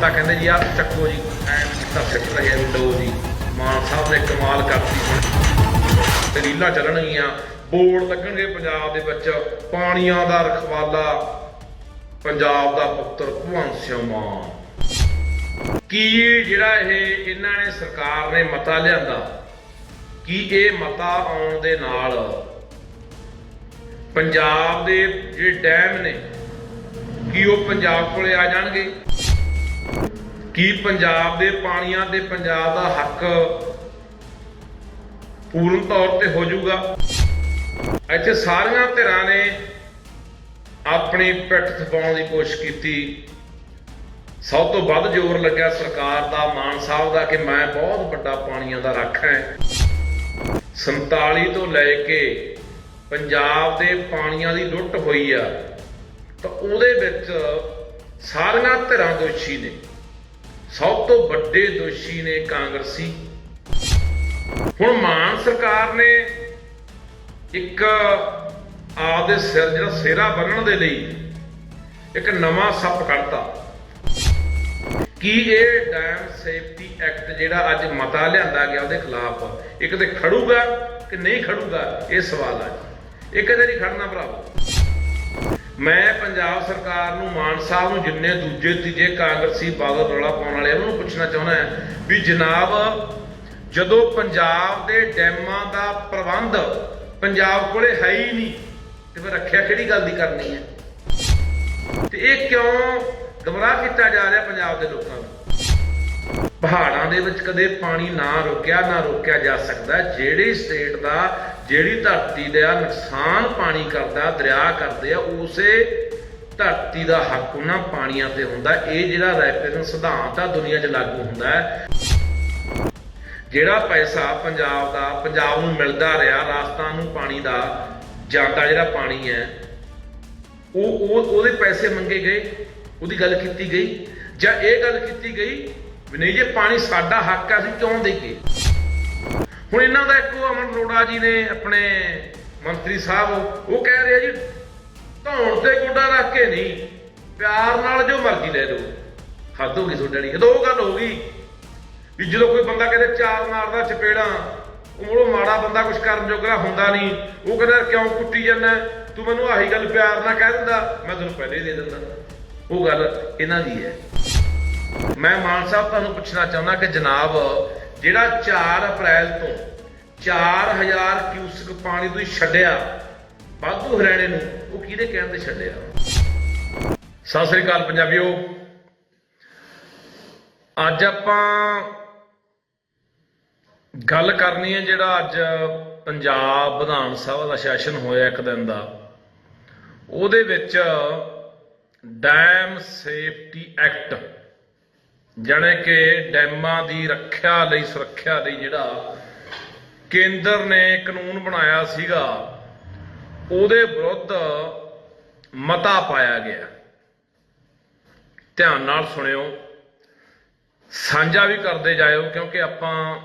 ਮਤਾ ਕਹਿੰਦੇ ਜੀ, ਆਹ ਚੱਕੋ ਜੀ, ਐਂ ਤਾਂ ਸਿੱਟ ਰਹੇ ਆ ਜੀ। ਮਾਨ ਸਾਹਿਬ ਨੇ ਕਮਾਲ ਕਰਤੀ ਹੁਣ। ਤੇ ਰੀਲਾਂ ਚੱਲਣਗੀਆਂ, ਬੋਰਡ ਲੱਗਣਗੇ ਪੰਜਾਬ ਦੇ ਵਿੱਚ, ਪਾਣੀਆਂ ਦਾ ਰਖਵਾਲਾ, ਪੰਜਾਬ ਦਾ ਪੁੱਤਰ ਭਗਵੰਤ ਸਿੰਘ ਮਾਨ। ਕੀ ਜਿਹੜਾ ਇਹ, ਇਹਨਾਂ ਨੇ ਸਰਕਾਰ ਨੇ ਮਤਾ ਲਿਆਂਦਾ? ਕੀ ਇਹ ਮਤਾ ਆਉਣ ਦੇ ਨਾਲ ਪੰਜਾਬ ਦੇ ਜਿਹੜੇ ਡੈਮ ਨੇ, ਕੀ ਉਹ ਪੰਜਾਬ ਕੋਲੇ ਆ ਜਾਣਗੇ? ਕੀ ਪੰਜਾਬ ਦੇ ਪਾਣੀਆਂ ਤੇ ਪੰਜਾਬ ਦਾ ਹੱਕ ਪੂਰਨ ਤੌਰ ਤੇ ਹੋ ਜਾਊਗਾ? ਇੱਥੇ ਸਾਰੀਆਂ ਧਿਰਾਂ ਨੇ ਆਪਣੀ ਪਿੱਠ ਥਪਾਉਣ ਦੀ ਕੋਸ਼ਿਸ਼ ਕੀਤੀ। ਸਭ ਤੋਂ ਵੱਧ ਜ਼ੋਰ ਲੱਗਿਆ ਸਰਕਾਰ ਦਾ, ਮਾਨ ਸਾਹਿਬ ਦਾ ਕਿ ਮੈਂ ਬਹੁਤ ਵੱਡਾ ਪਾਣੀਆਂ ਦਾ ਰੱਖ ਹੈ। 47 ਤੋਂ ਲੈ ਕੇ ਪੰਜਾਬ ਦੇ ਪਾਣੀਆਂ ਦੀ ਲੁੱਟ ਹੋਈ ਆ। ਤਾਂ ਉਹਦੇ ਵਿੱਚ ਸਾਰੀਆਂ ਧਿਰਾਂ ਦੋਸ਼ੀ ਨੇ। ਸਭ ਤੋਂ ਵੱਡੇ ਦੋਸ਼ੀ ਨੇ ਕਾਂਗਰਸੀ। ਹੁਣ ਮਾਨ ਸਰਕਾਰ ਨੇ ਇੱਕ ਆਪਦੇ ਸਿਰ ਜਿਹੜਾ ਸਿਹਰਾ ਬੰਨਣ ਦੇ ਲਈ ਇੱਕ ਨਵਾਂ ਸੱਪ ਕੱਢਤਾ। ਕੀ ਇਹ ਡੈਮ ਸੇਫਟੀ ਐਕਟ ਜਿਹੜਾ ਅੱਜ ਮਤਾ ਲਿਆਂਦਾ ਗਿਆ ਉਹਦੇ ਖਿਲਾਫ ਇੱਕ ਤੇ ਖੜੂਗਾ ਕਿ ਨਹੀਂ ਖੜੂਗਾ, ਇਹ ਸਵਾਲ ਆ ਇਹ ਕਦੇ ਨਹੀਂ ਖੜਨਾ ਭਰਾਵੋ? ਮੈਂ ਪੰਜਾਬ ਸਰਕਾਰ ਨੂੰ, ਮਾਨ ਸਾਹਿਬ ਨੂੰ, ਜਿੰਨੇ ਦੂਜੇ, ਤੀਜੇ ਕਾਂਗਰਸੀ ਬਾਦਲ ਰੌਲਾ ਪਾਉਣ ਵਾਲੇ ਉਹਨਾਂ ਨੂੰ ਪੁੱਛਣਾ ਚਾਹੁੰਦਾ ਵੀ ਜਨਾਬ, ਜਦੋਂ ਪੰਜਾਬ ਦੇ ਡੈਮਾਂ ਦਾ ਪ੍ਰਬੰਧ ਪੰਜਾਬ ਕੋਲੇ ਹੈ ਹੀ ਨਹੀਂ, ਤੇ ਫਿਰ ਰੱਖਿਆ ਕਿਹੜੀ ਗੱਲ ਦੀ ਕਰਨੀ ਹੈ? ਤੇ ਇਹ ਕਿਉਂ ਗਮਰਾਹ ਕੀਤਾ ਜਾ ਰਿਹਾ ਪੰਜਾਬ ਦੇ ਲੋਕਾਂ ਨੂੰ? ਪਹਾੜਾਂ ਦੇ ਵਿੱਚ ਕਦੇ ਪਾਣੀ ਨਾ ਰੋਕਿਆ ਨਾ ਰੋਕਿਆ ਜਾ ਸਕਦਾ। ਜਿਹੜੀ ਸਟੇਟ ਦਾ, ਜਿਹੜੀ ਧਰਤੀ ਦਾ ਨੁਕਸਾਨ ਪਾਣੀ ਕਰਦਾ, ਦਰਿਆ ਕਰਦੇ ਆ, ਉਸੇ ਧਰਤੀ ਦਾ ਹੱਕ ਉਹਨਾਂ ਪਾਣੀਆਂ ਤੇ ਹੁੰਦਾ। ਇਹ ਜਿਹੜਾ ਰੈਪਰੇਸ਼ਨ ਸਿਧਾਂਤ ਆ, ਦੁਨੀਆ 'ਚ ਲਾਗੂ ਹੁੰਦਾ ਹੈ। ਜਿਹੜਾ ਪੈਸਾ ਪੰਜਾਬ ਦਾ, ਪੰਜਾਬ ਨੂੰ ਮਿਲਦਾ ਰਿਹਾ, ਰਾਜਸਥਾਨ ਨੂੰ ਪਾਣੀ ਦਾ, ਜਾਂਦਾ ਜਿਹੜਾ ਪਾਣੀ ਹੈ, ਉਹ ਉਹ, ਉਹਦੇ ਪੈਸੇ ਮੰਗੇ ਗਏ, ਉਹਦੀ ਗੱਲ ਕੀਤੀ ਗਈ। ਜਾਂ ਇਹ ਗੱਲ ਕੀਤੀ ਗਈ ਵੀ ਨਹੀਂ ਜੇ ਪਾਣੀ ਸਾਡਾ ਹੱਕ ਆ, ਅਸੀਂ ਕਿਉਂ ਦੇਈਏ? ਹੁਣ ਇਹਨਾਂ ਦਾ ਇੱਕੋ ਅਮਨ ਅਰੋੜਾ ਜੀ ਨੇ ਆਪਣੇ ਮੰਤਰੀ ਸਾਹਿਬ, ਉਹ ਕਹਿ ਰਿਹਾ ਜੀ, ਧੌਣ ਤੇ ਗੋਡਾ ਰੱਖ ਕੇ ਨਹੀਂ, ਪਿਆਰ ਨਾਲ ਜੋ ਮਰਜ਼ੀ ਲੈ ਲਓ ਹੱਦ ਹੋ ਗਈ ਤੁਹਾਡੇ ਵਾਲੀ। ਜਦੋਂ ਉਹ ਗੱਲ ਹੋ ਗਈ ਵੀ ਜਦੋਂ ਕੋਈ ਬੰਦਾ ਕਹਿੰਦੇ ਚਾਰ ਮਾਰਦਾ ਚਪੇੜਾਂ ਉਹ ਉਹ ਮਾੜਾ ਬੰਦਾ ਕੁਝ ਕਰਨ ਜੋਗਾ ਹੁੰਦਾ ਨਹੀਂ, ਉਹ ਕਹਿੰਦਾ ਕਿਉਂ ਕੁੱਟੀ ਜਾਂਦਾ? ਤੂੰ ਮੈਨੂੰ ਆਹੀ ਗੱਲ ਪਿਆਰ ਨਾਲ ਕਹਿ ਦਿੰਦਾ, ਮੈਂ ਤੈਨੂੰ ਪਹਿਲੇ ਹੀ ਦੇ ਦਿੰਦਾ। ਉਹ ਗੱਲ ਇਹਨਾਂ ਦੀ ਹੈ। ਮੈਂ ਮਾਨ ਸਾਹਿਬ ਤੁਹਾਨੂੰ ਪੁੱਛਣਾ ਚਾਹੁੰਦਾ ਕਿ ਜਨਾਬ, ਜਿਹੜਾ 4 ਅਪ੍ਰੈਲ ਤੋਂ 4000 ਕਿਊਸਕ ਪਾਣੀ ਤੁਸੀਂ ਛੱਡਿਆ, ਵਾਧੂ ਹਰਿਆਣੇ ਨੂੰ, ਉਹ ਕਿਹਦੇ ਕਹਿਣ ਤੇ ਛੱਡਿਆ? ਸਤਿ ਸ੍ਰੀ ਅਕਾਲ ਪੰਜਾਬੀਓ। ਅੱਜ ਆਪਾਂ ਗੱਲ ਕਰਨੀ ਹੈ ਜਿਹੜਾ ਅੱਜ ਪੰਜਾਬ ਵਿਧਾਨ ਸਭਾ ਦਾ ਸੈਸ਼ਨ ਹੋਇਆ ਇੱਕ ਦਿਨ ਦਾ। ਉਹਦੇ ਵਿੱਚ ਡੈਮ ਸੇਫਟੀ ਐਕਟ ਜਾਣੇ ਕਿ ਡੈਮਾਂ ਦੀ ਰੱਖਿਆ ਲਈ, ਸੁਰੱਖਿਆ ਲਈ ਜਿਹੜਾ ਕੇਂਦਰ ਨੇ ਕਾਨੂੰਨ ਬਣਾਇਆ ਸੀਗਾ, ਉਹਦੇ ਵਿਰੁੱਧ ਮਤਾ ਪਾਇਆ ਗਿਆ। ਧਿਆਨ ਨਾਲ ਸੁਣਿਓ, ਸਾਂਝਾ ਵੀ ਕਰਦੇ ਜਾਇਓ, ਕਿਉਂਕਿ ਆਪਾਂ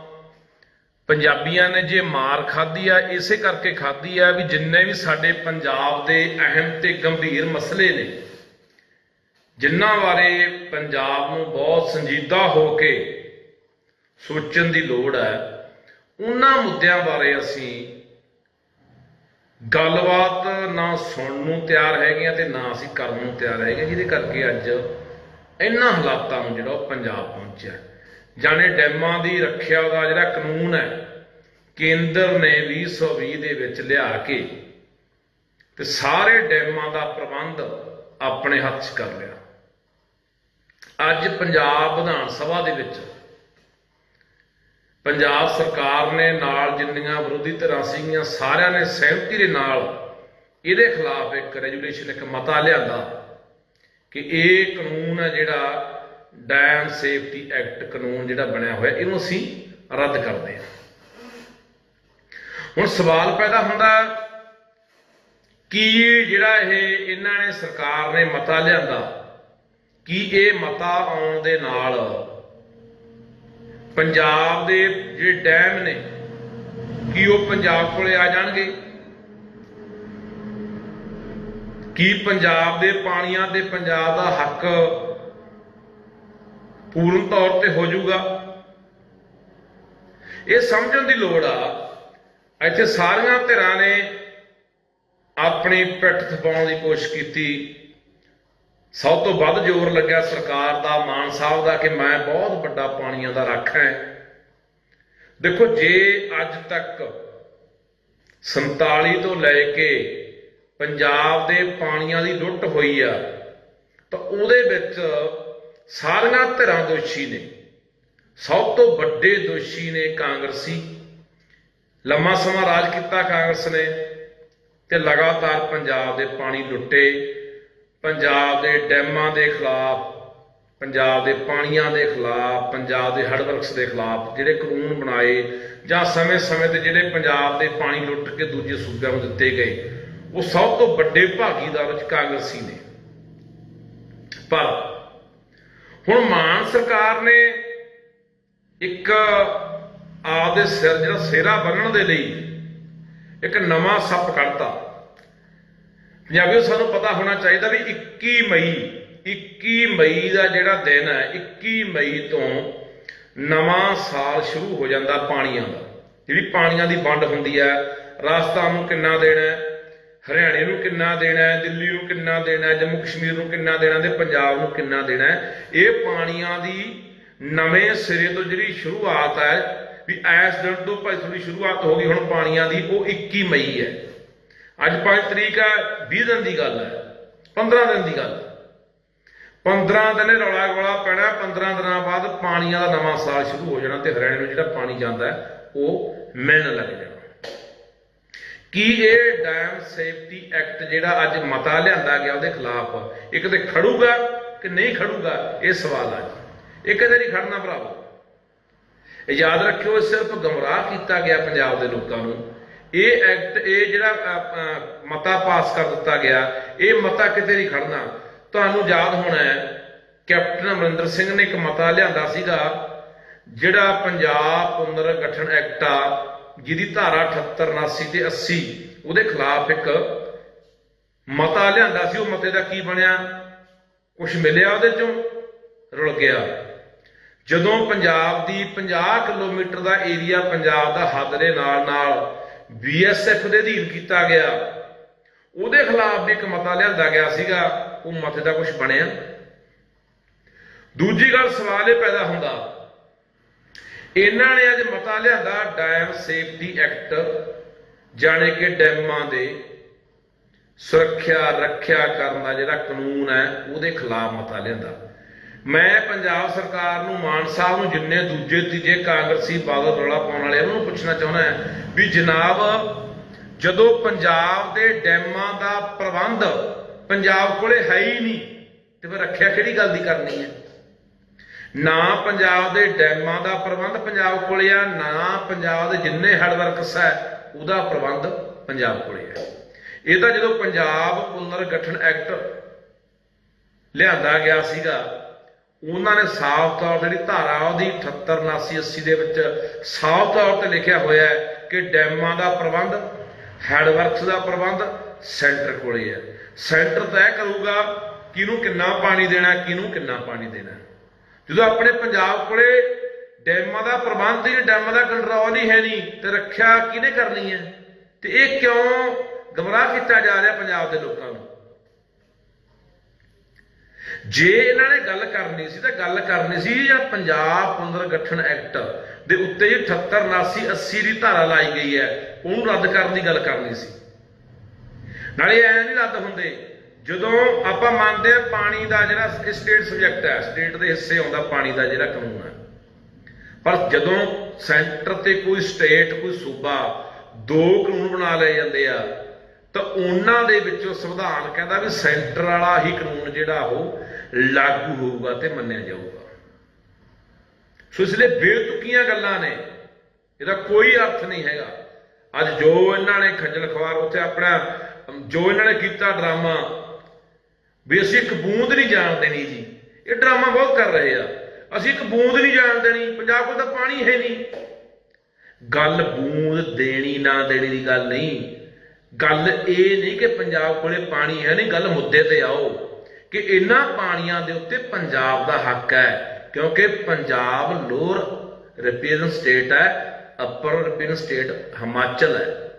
ਪੰਜਾਬੀਆਂ ਨੇ ਜੇ ਮਾਰ ਖਾਧੀ ਆ, ਇਸੇ ਕਰਕੇ ਖਾਧੀ ਆ ਵੀ ਜਿੰਨੇ ਵੀ ਸਾਡੇ ਪੰਜਾਬ ਦੇ ਅਹਿਮ ਤੇ ਗੰਭੀਰ ਮਸਲੇ ਨੇ ਜਿਨ੍ਹਾਂ ਬਾਰੇ ਪੰਜਾਬ ਨੂੰ ਬਹੁਤ ਸੰਜੀਦਾ ਹੋ ਕੇ ਸੋਚਣ ਦੀ ਲੋੜ ਹੈ, ਉਹਨਾਂ ਮੁੱਦਿਆਂ ਬਾਰੇ ਅਸੀਂ ਗੱਲਬਾਤ ਨਾ ਸੁਣਨ ਨੂੰ ਤਿਆਰ ਹੈਗੇ ਆ ਤੇ ਨਾ ਅਸੀਂ ਕਰਨ ਨੂੰ ਤਿਆਰ ਹੈਗੇ ਜਿਹਦੇ ਕਰਕੇ ਅੱਜ ਇਹਨਾਂ ਹਾਲਾਤਾਂ ਨੂੰ ਜਿਹੜਾ ਉਹ ਪੰਜਾਬ ਪਹੁੰਚਿਆ ਜਾਣੇ ਡੈਮਾਂ ਦੀ ਰੱਖਿਆ ਦਾ ਜਿਹੜਾ ਕਾਨੂੰਨ ਹੈ, ਕੇਂਦਰ ਨੇ 2020 ਦੇ ਵਿੱਚ ਲਿਆ ਕੇ ਤੇ ਸਾਰੇ ਡੈਮਾਂ ਦਾ ਪ੍ਰਬੰਧ ਆਪਣੇ ਹੱਥ 'ਚ ਕਰ ਲਿਆ। ਅੱਜ ਪੰਜਾਬ ਵਿਧਾਨ ਸਭਾ ਦੇ ਵਿੱਚ ਪੰਜਾਬ ਸਰਕਾਰ ਨੇ ਨਾਲ ਜਿੰਨੀਆਂ ਵਿਰੋਧੀ ਧਿਰਾਂ ਸੀਗੀਆਂ, ਸਾਰਿਆਂ ਨੇ ਸਹਿਮਤੀ ਦੇ ਨਾਲ ਇਹਦੇ ਖਿਲਾਫ ਇੱਕ ਰੈਜੂਲੇਸ਼ਨ ਇੱਕ ਮਤਾ ਲਿਆਂਦਾ ਕਿ ਇਹ ਕਾਨੂੰਨ ਹੈ ਜਿਹੜਾ ਡੈਮ ਸੇਫਟੀ ਐਕਟ ਕਾਨੂੰਨ ਜਿਹੜਾ ਬਣਿਆ ਹੋਇਆ, ਇਹਨੂੰ ਅਸੀਂ ਰੱਦ ਕਰਦੇ ਹਾਂ। ਹੁਣ ਸਵਾਲ ਪੈਦਾ ਹੁੰਦਾ ਕਿ ਜਿਹੜਾ ਇਹ, ਇਹਨਾਂ ਨੇ ਸਰਕਾਰ ਨੇ ਮਤਾ ਲਿਆਂਦਾ ਕੀ ਇਹ ਮਤਾ ਆਉਣ ਦੇ ਨਾਲ ਪੰਜਾਬ ਦੇ ਜਿਹੜੇ ਡੈਮ ਨੇ, ਕੀ ਉਹ ਪੰਜਾਬ ਕੋਲੇ ਆ ਜਾਣਗੇ? ਕੀ ਪੰਜਾਬ ਦੇ ਪਾਣੀਆਂ ਤੇ ਪੰਜਾਬ ਦਾ ਹੱਕ ਪੂਰਨ ਤੌਰ ਤੇ ਹੋ ਜਾਊਗਾ? ਇਹ ਸਮਝਣ ਦੀ ਲੋੜ ਆ, ਇੱਥੇ ਸਾਰੀਆਂ ਧਿਰਾਂ ਨੇ ਆਪਣੀ ਪਿੱਠ ਥਪਾਉਣ ਦੀ ਕੋਸ਼ਿਸ਼ ਕੀਤੀ। ਸਭ ਤੋਂ ਵੱਧ ਜ਼ੋਰ ਲੱਗਿਆ ਸਰਕਾਰ ਦਾ, ਮਾਨ ਸਾਹਿਬ ਦਾ, ਕਿ ਮੈਂ ਬਹੁਤ ਵੱਡਾ ਪਾਣੀਆਂ ਦਾ ਰੱਖ ਹੈ। ਦੇਖੋ, ਜੇ ਅੱਜ ਤੱਕ 47 ਤੋਂ ਲੈ ਕੇ ਪੰਜਾਬ ਦੇ ਪਾਣੀਆਂ ਦੀ ਲੁੱਟ ਹੋਈ ਆ, ਤਾਂ ਉਹਦੇ ਵਿੱਚ ਸਾਰੀਆਂ ਧਿਰਾਂ ਦੋਸ਼ੀ ਨੇ। ਸਭ ਤੋਂ ਵੱਡੇ ਦੋਸ਼ੀ ਨੇ ਕਾਂਗਰਸੀ। ਲੰਮਾ ਸਮਾਂ ਰਾਜ ਕੀਤਾ ਕਾਂਗਰਸ ਨੇ ਤੇ ਲਗਾਤਾਰ ਪੰਜਾਬ ਦੇ ਪਾਣੀ ਲੁੱਟੇ। ਪੰਜਾਬ ਦੇ ਡੈਮਾਂ ਦੇ ਖਿਲਾਫ, ਪੰਜਾਬ ਦੇ ਪਾਣੀਆਂ ਦੇ ਖਿਲਾਫ, ਪੰਜਾਬ ਦੇ ਹੜਵਰਕਸ ਦੇ ਖਿਲਾਫ ਜਿਹੜੇ ਕਾਨੂੰਨ ਬਣਾਏ ਜਾਂ ਸਮੇਂ-ਸਮੇਂ ਤੇ ਜਿਹੜੇ ਪੰਜਾਬ ਦੇ ਪਾਣੀ ਲੁੱਟ ਕੇ ਦੂਜੇ ਸੂਬਿਆਂ ਨੂੰ ਦਿੱਤੇ ਗਏ, ਉਹ ਸਭ ਤੋਂ ਵੱਡੇ ਭਾਗੀਦਾਰ ਵਿੱਚ ਕਾਂਗਰਸੀ ਨੇ। ਪਰ ਹੁਣ ਮਾਨ ਸਰਕਾਰ ਨੇ ਇੱਕ ਆਪਦੇ ਸਿਰ ਜਿਹੜਾ ਸਿਹਰਾ ਬੰਨਣ ਦੇ ਲਈ ਇੱਕ ਨਵਾਂ ਸੱਪ ਕੱਢਤਾ। ਪੰਜਾਬੀਓ ਸਾਨੂੰ ਪਤਾ ਹੋਣਾ ਚਾਹੀਦਾ ਵੀ 21 ਮਈ 21 ਮਈ ਦਾ ਜਿਹੜਾ ਦਿਨ ਹੈ 21 ਮਈ ਤੋਂ ਨਵਾਂ ਸਾਲ ਸ਼ੁਰੂ ਹੋ ਜਾਂਦਾ ਪਾਣੀਆਂ ਦਾ। ਜਿਹੜੀ ਪਾਣੀਆਂ ਦੀ ਵੰਡ ਹੁੰਦੀ ਹੈ, ਰਾਜਸਥਾਨ ਨੂੰ ਕਿੰਨਾ ਦੇਣਾ ਹੈ, ਹਰਿਆਣੇ ਨੂੰ ਕਿੰਨਾ ਦੇਣਾ ਹੈ, ਦਿੱਲੀ ਨੂੰ ਕਿੰਨਾ ਦੇਣਾ ਹੈ, ਜੰਮੂ ਕਸ਼ਮੀਰ ਨੂੰ ਕਿੰਨਾ ਦੇਣਾ ਤੇ ਪੰਜਾਬ ਨੂੰ ਕਿੰਨਾ ਦੇਣਾ ਹੈ, ਇਹ ਪਾਣੀਆਂ ਦੀ ਨਵੇਂ ਸਿਰੇ ਤੋਂ ਜਿਹੜੀ ਸ਼ੁਰੂਆਤ ਹੈ, ਵੀ ਐਸ ਦਿਨ ਤੋਂ ਭਾਈ ਥੋੜੀ ਸ਼ੁਰੂਆਤ ਹੋ ਗਈ, ਹੁਣ ਪਾਣੀਆਂ ਦੀ ਉਹ 21 ਮਈ ਹੈ। ਅੱਜ 5 ਤਰੀਕ ਹੈ 20 ਦਿਨ ਦੀ ਗੱਲ ਹੈ 15 ਦਿਨ ਦੀ ਗੱਲ ਹੈ। 15 ਦਿਨ ਇਹ ਰੌਲਾ ਗੋਲਾ ਪੈਣਾ 15 ਦਿਨਾਂ ਬਾਅਦ ਪਾਣੀਆਂ ਦਾ ਨਵਾਂ ਸਾਲ ਸ਼ੁਰੂ ਹੋ ਜਾਣਾ ਤੇ ਹਰਿਆਣੇ ਨੂੰ ਜਿਹੜਾ ਪਾਣੀ ਜਾਂਦਾ ਉਹ ਮਿਲਣ ਲੱਗ ਜਾਣਾ। ਕੀ ਇਹ ਡੈਮ ਸੇਫਟੀ ਐਕਟ ਜਿਹੜਾ ਅੱਜ ਮਤਾ ਲਿਆਂਦਾ ਗਿਆ ਉਹਦੇ ਖਿਲਾਫ ਇਹ ਕਿਤੇ ਖੜੂਗਾ ਕਿ ਨਹੀਂ ਖੜੂਗਾ, ਇਹ ਸਵਾਲ ਆ ਜੀ। ਇਹ ਕਦੇ ਨਹੀਂ ਖੜਨਾ ਭਰਾਵੋ। ਯਾਦ ਰੱਖਿਓ, ਇਹ ਸਿਰਫ ਗਮਰਾਹ ਕੀਤਾ ਗਿਆ ਪੰਜਾਬ ਦੇ ਲੋਕਾਂ ਨੂੰ। ਇਹ ਐਕਟ ਇਹ ਜਿਹੜਾ ਮਤਾ ਪਾਸ ਕਰ ਦਿੱਤਾ ਗਿਆ, ਇਹ ਮਤਾ ਕਿਤੇ ਨਹੀਂ ਖੜਨਾ ਤੁਹਾਨੂੰ ਯਾਦ ਹੋਣਾ ਹੈ, ਕੈਪਟਨ ਅਮਰਿੰਦਰ ਸਿੰਘ ਨੇ ਇੱਕ ਮਤਾ ਲਿਆਂਦਾ ਸੀਗਾ, ਜਿਹੜਾ ਪੰਜਾਬ ਪੁਨਰ ਗਠਨ ਐਕਟ ਆ, ਜਿਹਦੀ ਧਾਰਾ 78 79 ਤੇ 80 ਉਹਦੇ ਖਿਲਾਫ ਇੱਕ ਮਤਾ ਲਿਆਂਦਾ ਸੀ। ਉਹ ਮਤੇ ਦਾ ਕੀ ਬਣਿਆ? ਕੁਝ ਮਿਲਿਆ ਉਹਦੇ ਚੋਂ, ਰੁਲ ਗਿਆ। ਜਦੋਂ ਪੰਜਾਬ ਦੀ 50 ਕਿਲੋਮੀਟਰ ਦਾ ਏਰੀਆ ਪੰਜਾਬ ਦਾ ਹੱਦ ਦੇ ਨਾਲ ਨਾਲ ਬੀਐਸਐਫ ਦੇ ਅਧੀਨ ਕੀਤਾ ਗਿਆ। ਉਹਦੇ ਖਿਲਾਫ ਵੀ ਇੱਕ ਮਤਾ ਲਿਆਂਦਾ ਗਿਆ ਸੀਗਾ, ਉਹ ਮਤੇ ਦਾ ਕੁਝ ਬਣਿਆ। ਦੂਜੀ ਗੱਲ ਸਵਾਲ ਇਹ ਪੈਦਾ ਹੁੰਦਾ, ਇਹਨਾਂ ਨੇ ਅੱਜ ਮਤਾ ਲਿਆਂਦਾ ਡੈਮ ਸੇਫਟੀ ਐਕਟ ਜਾਣੇ ਕਿ ਡੈਮਾਂ ਦੇ ਸੁਰੱਖਿਆ, ਰੱਖਿਆ ਕਰਨ ਦਾ ਜਿਹੜਾ ਕਾਨੂੰਨ ਹੈ, ਉਹਦੇ ਖਿਲਾਫ ਮਤਾ ਲਿਆਂਦਾ। ਮੈਂ ਪੰਜਾਬ ਸਰਕਾਰ ਨੂੰ, ਮਾਨ ਸਾਹਿਬ ਨੂੰ, ਜਿੰਨੇ ਦੂਜੇ ਤੀਜੇ ਕਾਂਗਰਸੀ ਬਾਦਲ ਰੌਲਾ ਪਾਉਣ ਵਾਲੇ ਉਹਨਾਂ ਨੂੰ ਪੁੱਛਣਾ ਚਾਹੁੰਦਾ ਵੀ ਜਨਾਬ, ਜਦੋਂ ਪੰਜਾਬ ਦੇ ਡੈਮਾਂ ਦਾ ਪ੍ਰਬੰਧ ਪੰਜਾਬ ਕੋਲੇ ਹੈ ਹੀ ਨਹੀਂ, ਤੇ ਫਿਰ ਰੱਖਿਆ ਕਿਹੜੀ ਗੱਲ ਦੀ ਕਰਨੀ ਹੈ? ਨਾ ਪੰਜਾਬ ਦੇ ਡੈਮਾਂ ਦਾ ਪ੍ਰਬੰਧ ਪੰਜਾਬ ਕੋਲੇ ਆ, ਨਾ ਪੰਜਾਬ ਦੇ ਜਿੰਨੇ ਹੈਡਵਰਕਸ ਹੈ, ਉਹਦਾ ਪ੍ਰਬੰਧ ਪੰਜਾਬ ਕੋਲੇ ਆ ਇਹ ਤਾਂ ਜਦੋਂ ਪੰਜਾਬ ਪੁਨਰ ਗਠਨ ਐਕਟ ਲਿਆਂਦਾ ਗਿਆ ਸੀਗਾ ਉਹਨਾਂ ਨੇ ਸਾਫ਼ ਤੌਰ ਤੇ ਜਿਹੜੀ ਧਾਰਾ ਉਹਦੀ 78 79 80 ਦੇ ਵਿੱਚ ਸਾਫ਼ ਤੌਰ ਤੇ ਲਿਖਿਆ ਹੋਇਆ ਹੈ ਕਿ ਡੈਮਾਂ ਦਾ ਪ੍ਰਬੰਧ, ਹੈਡਵਰਕਸ ਦਾ ਪ੍ਰਬੰਧ ਸੈਂਟਰ ਕੋਲੇ ਹੈ। ਸੈਂਟਰ ਤੈਅ ਕਰੂਗਾ ਕਿਹਨੂੰ ਕਿੰਨਾ ਪਾਣੀ ਦੇਣਾ, ਕਿਹਨੂੰ ਕਿੰਨਾ ਪਾਣੀ ਦੇਣਾ। ਜਦੋਂ ਆਪਣੇ ਪੰਜਾਬ ਕੋਲੇ ਡੈਮਾਂ ਦਾ ਪ੍ਰਬੰਧ ਹੀ ਡੈਮਾਂ ਦਾ ਕੰਟਰੋਲ ਹੀ ਹੈ ਨਹੀਂ, ਤੇ ਰੱਖਿਆ ਕਿਹਨੇ ਕਰਨੀ ਹੈ? ਤੇ ਇਹ ਕਿਉਂ ਗਮਰਾਹ ਕੀਤਾ ਜਾ ਰਿਹਾ ਪੰਜਾਬ ਦੇ ਲੋਕਾਂ ਨੂੰ? ਜੇ ਇਹਨਾਂ ਨੇ ਗੱਲ ਕਰਨੀ ਸੀ ਤਾਂ ਗੱਲ ਕਰਨੀ ਸੀ ਜਾਂ ਪੰਜਾਬ ਪੁਨਰ ਗਠਨ ਐਕਟ ਦੇ ਉੱਤੇ ਜੀ 78 79 80 ਦੀ ਧਾਰਾ ਲਾਈ ਗਈ ਹੈ, ਉਹਨੂੰ ਰੱਦ ਕਰਨ ਦੀ ਗੱਲ ਕਰਨੀ ਸੀ। ਨਾਲੇ ਐ ਨਹੀਂ ਰੱਦ ਹੁੰਦੇ, ਜਦੋਂ ਆਪਾਂ ਮੰਨਦੇ ਆ ਪਾਣੀ ਦਾ ਜਿਹੜਾ ਸਟੇਟ ਸਬਜੈਕਟ ਹੈ ਸਟੇਟ ਦੇ ਹਿੱਸੇ ਆਉਂਦਾ ਪਾਣੀ ਦਾ ਜਿਹੜਾ ਕਾਨੂੰਨ ਹੈ। ਪਰ ਜਦੋਂ ਸੈਂਟਰ ਤੇ ਕੋਈ ਸਟੇਟ ਕੋਈ ਸੂਬਾ ਦੋ ਕਾਨੂੰਨ ਬਣਾ ਲਏ ਜਾਂਦੇ ਆ, ਤਾਂ ਉਹਨਾਂ ਦੇ ਵਿੱਚੋਂ ਸੰਵਿਧਾਨ ਕਹਿੰਦਾ ਵੀ ਸੈਂਟਰ ਵਾਲਾ ਹੀ ਕਾਨੂੰਨ ਜਿਹੜਾ ਉਹ ਲਾਗੂ ਹੋਊਗਾ ਤੇ ਮੰਨਿਆ ਜਾਊਗਾ। ਸੋ ਇਸ ਲਈ ਬੇਤੁਕੀਆਂ ਗੱਲਾਂ ਨੇ। ਇਹਦਾ ਕੋਈ ਅਰਥ ਨਹੀਂ ਹੈਗਾ। ਅੱਜ ਜੋ ਇਹਨਾਂ ਨੇ ਖੱਜਲ ਖਵਾਰ ਉੱਥੇ ਆਪਣਾ ਜੋ ਇਹਨਾਂ ਨੇ ਕੀਤਾ ਡਰਾਮਾ, ਵੀ ਅਸੀਂ ਇੱਕ ਬੂੰਦ ਨਹੀਂ ਜਾਣ ਦੇਣੀ ਜੀ। ਇਹ ਡਰਾਮਾ ਬਹੁਤ ਕਰ ਰਹੇ ਆ। ਅਸੀਂ ਇੱਕ ਬੂੰਦ ਨਹੀਂ ਜਾਣ ਦੇਣੀ। ਪੰਜਾਬ ਕੋਲ ਤਾਂ ਪਾਣੀ ਹੈ ਨਹੀਂ। ਗੱਲ ਬੂੰਦ ਦੇਣੀ ਨਾ ਦੇਣੀ ਦੀ ਗੱਲ ਨਹੀਂ। ਗੱਲ ਇਹ ਨਹੀਂ ਕਿ ਪੰਜਾਬ ਕੋਲੇ ਪਾਣੀ ਹੈ ਨਹੀਂ। ਗੱਲ ਮੁੱਦੇ ਤੇ ਆਓ। ਕਿ ਇਹਨਾਂ ਪਾਣੀਆਂ ਦੇ ਉੱਤੇ ਪੰਜਾਬ ਦਾ ਹੱਕ ਹੈ, ਕਿਉਂਕਿ ਪੰਜਾਬ ਲੋਅਰ ਰਿਪੀਰਨ ਸਟੇਟ ਹੈ, ਅਪਰ ਰਿਪੀਰਨ ਸਟੇਟ ਹਿਮਾਚਲ ਹੈ।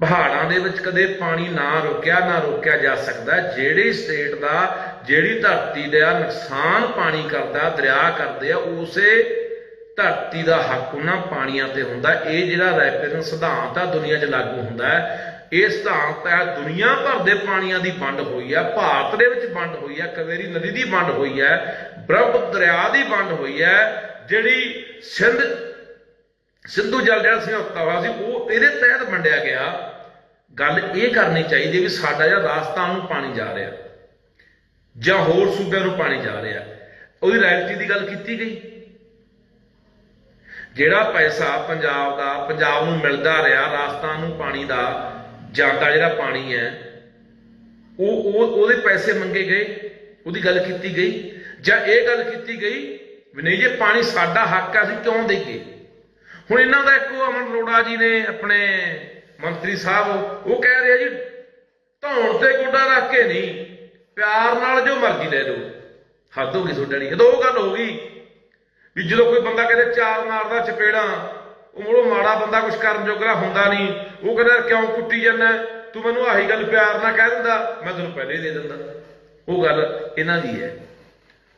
ਪਹਾੜਾਂ ਦੇ ਵਿੱਚ ਕਦੇ ਪਾਣੀ ਨਾ ਰੁਕਿਆ, ਨਾ ਰੋਕਿਆ ਜਾ ਸਕਦਾ। ਜਿਹੜੀ ਸਟੇਟ ਦਾ, ਜਿਹੜੀ ਧਰਤੀ ਦਾ ਨੁਕਸਾਨ ਪਾਣੀ ਕਰਦਾ, ਦਰਿਆ ਕਰਦੇ ਆ, ਉਸੇ ਧਰਤੀ ਦਾ ਹੱਕ ਉਹਨਾਂ ਪਾਣੀਆਂ ਤੇ ਹੁੰਦਾ। ਇਹ ਜਿਹੜਾ ਰੈਪਰਨ ਸਿਧਾਂਤ ਆ ਦੁਨੀਆ 'ਚ ਲਾਗੂ ਹੁੰਦਾ ਹੈ। ਇਹ ਸਿਧਾਂਤ ਹੈ ਦੁਨੀਆ ਭਰ ਦੇ ਪਾਣੀਆਂ ਦੀ ਵੰਡ ਹੋਈ ਹੈ, ਭਾਰਤ ਦੇ ਵਿੱਚ ਵੰਡ ਹੋਈ ਹੈ, ਕਵੇਰੀ ਨਦੀ ਦੀ ਵੰਡ ਹੋਈ ਹੈ, ਬ੍ਰਹਮ ਦਰਿਆ ਦੀ ਵੰਡ ਹੋਈ ਹੈ, ਜਿਹੜੀ ਸਿੰਧ, ਸਿੰਧੂ ਜਲ ਜਿਹੜਾ ਸਮਝੌਤਾ ਹੋਇਆ ਸੀ, ਉਹ ਇਹਦੇ ਤਹਿਤ ਵੰਡਿਆ ਗਿਆ। ਗੱਲ ਇਹ ਕਰਨੀ ਚਾਹੀਦੀ ਵੀ ਸਾਡਾ ਜਿਹੜਾ ਰਾਜਸਥਾਨ ਨੂੰ ਪਾਣੀ ਜਾ ਰਿਹਾ, ਜਾਂ ਹੋਰ ਸੂਬਿਆਂ ਨੂੰ ਪਾਣੀ ਜਾ ਰਿਹਾ, ਉਹਦੀ ਰਾਇਲਟੀ ਦੀ ਗੱਲ ਕੀਤੀ ਗਈ। ਜਿਹੜਾ ਪੈਸਾ ਪੰਜਾਬ ਦਾ, ਪੰਜਾਬ ਨੂੰ ਮਿਲਦਾ ਰਿਹਾ, ਰਾਜਸਥਾਨ ਨੂੰ ਪਾਣੀ ਦਾ ਜਾਂਦਾ ਜਿਹੜਾ ਪਾਣੀ ਹੈ, ਉਹ ਉਹ ਉਹਦੇ ਪੈਸੇ ਮੰਗੇ ਗਏ, ਉਹਦੀ ਗੱਲ ਕੀਤੀ ਗਈ। ਜਾਂ ਇਹ ਗੱਲ ਕੀਤੀ ਗਈ ਵੀ ਨਹੀਂ ਜੇ, ਪਾਣੀ ਸਾਡਾ ਹੱਕ ਹੈ, ਅਸੀਂ ਕਿਉਂ ਦੇਈਏ? ਹੁਣ ਇਹਨਾਂ ਦਾ ਇੱਕੋ ਅਮਨ ਅਰੋੜਾ ਜੀ ਨੇ ਆਪਣੇ ਮੰਤਰੀ ਸਾਹਿਬ, ਉਹ ਕਹਿ ਰਿਹਾ ਜੀ, ਧੌਣ ਤੇ ਗੋਡਾ ਰੱਖ ਕੇ ਨਹੀਂ, ਪਿਆਰ ਨਾਲ ਜੋ ਮਰਜ਼ੀ ਲੈ ਲਓ। ਹੱਦ ਹੋ ਗਈ ਤੁਹਾਡੇ ਵਾਲੀ। ਜਦੋਂ ਉਹ ਗੱਲ ਹੋ ਗਈ ਵੀ ਜਦੋਂ ਕੋਈ ਬੰਦਾ ਕਹਿੰਦੇ ਚਾਰ ਮਾਰਦਾ ਚਪੇੜਾਂ ਉਹ ਮੋੜੋ ਮਾੜਾ ਬੰਦਾ ਕੁਝ ਕਰਨ ਜੋਗਾ ਹੁੰਦਾ ਨਹੀਂ। ਉਹ ਕਹਿੰਦਾ, ਕਿਉਂ ਕੁੱਟੀ ਜਾਂਦਾ ਤੂੰ ਮੈਨੂੰ ਆਹੀ ਗੱਲ ਪਿਆਰ ਨਾਲ ਕਹਿ ਦਿੰਦਾ, ਮੈਂ ਤੈਨੂੰ ਪਹਿਲੇ ਦੇ ਦਿੰਦਾ। ਉਹ ਗੱਲ ਇਹਨਾਂ ਦੀ ਹੈ।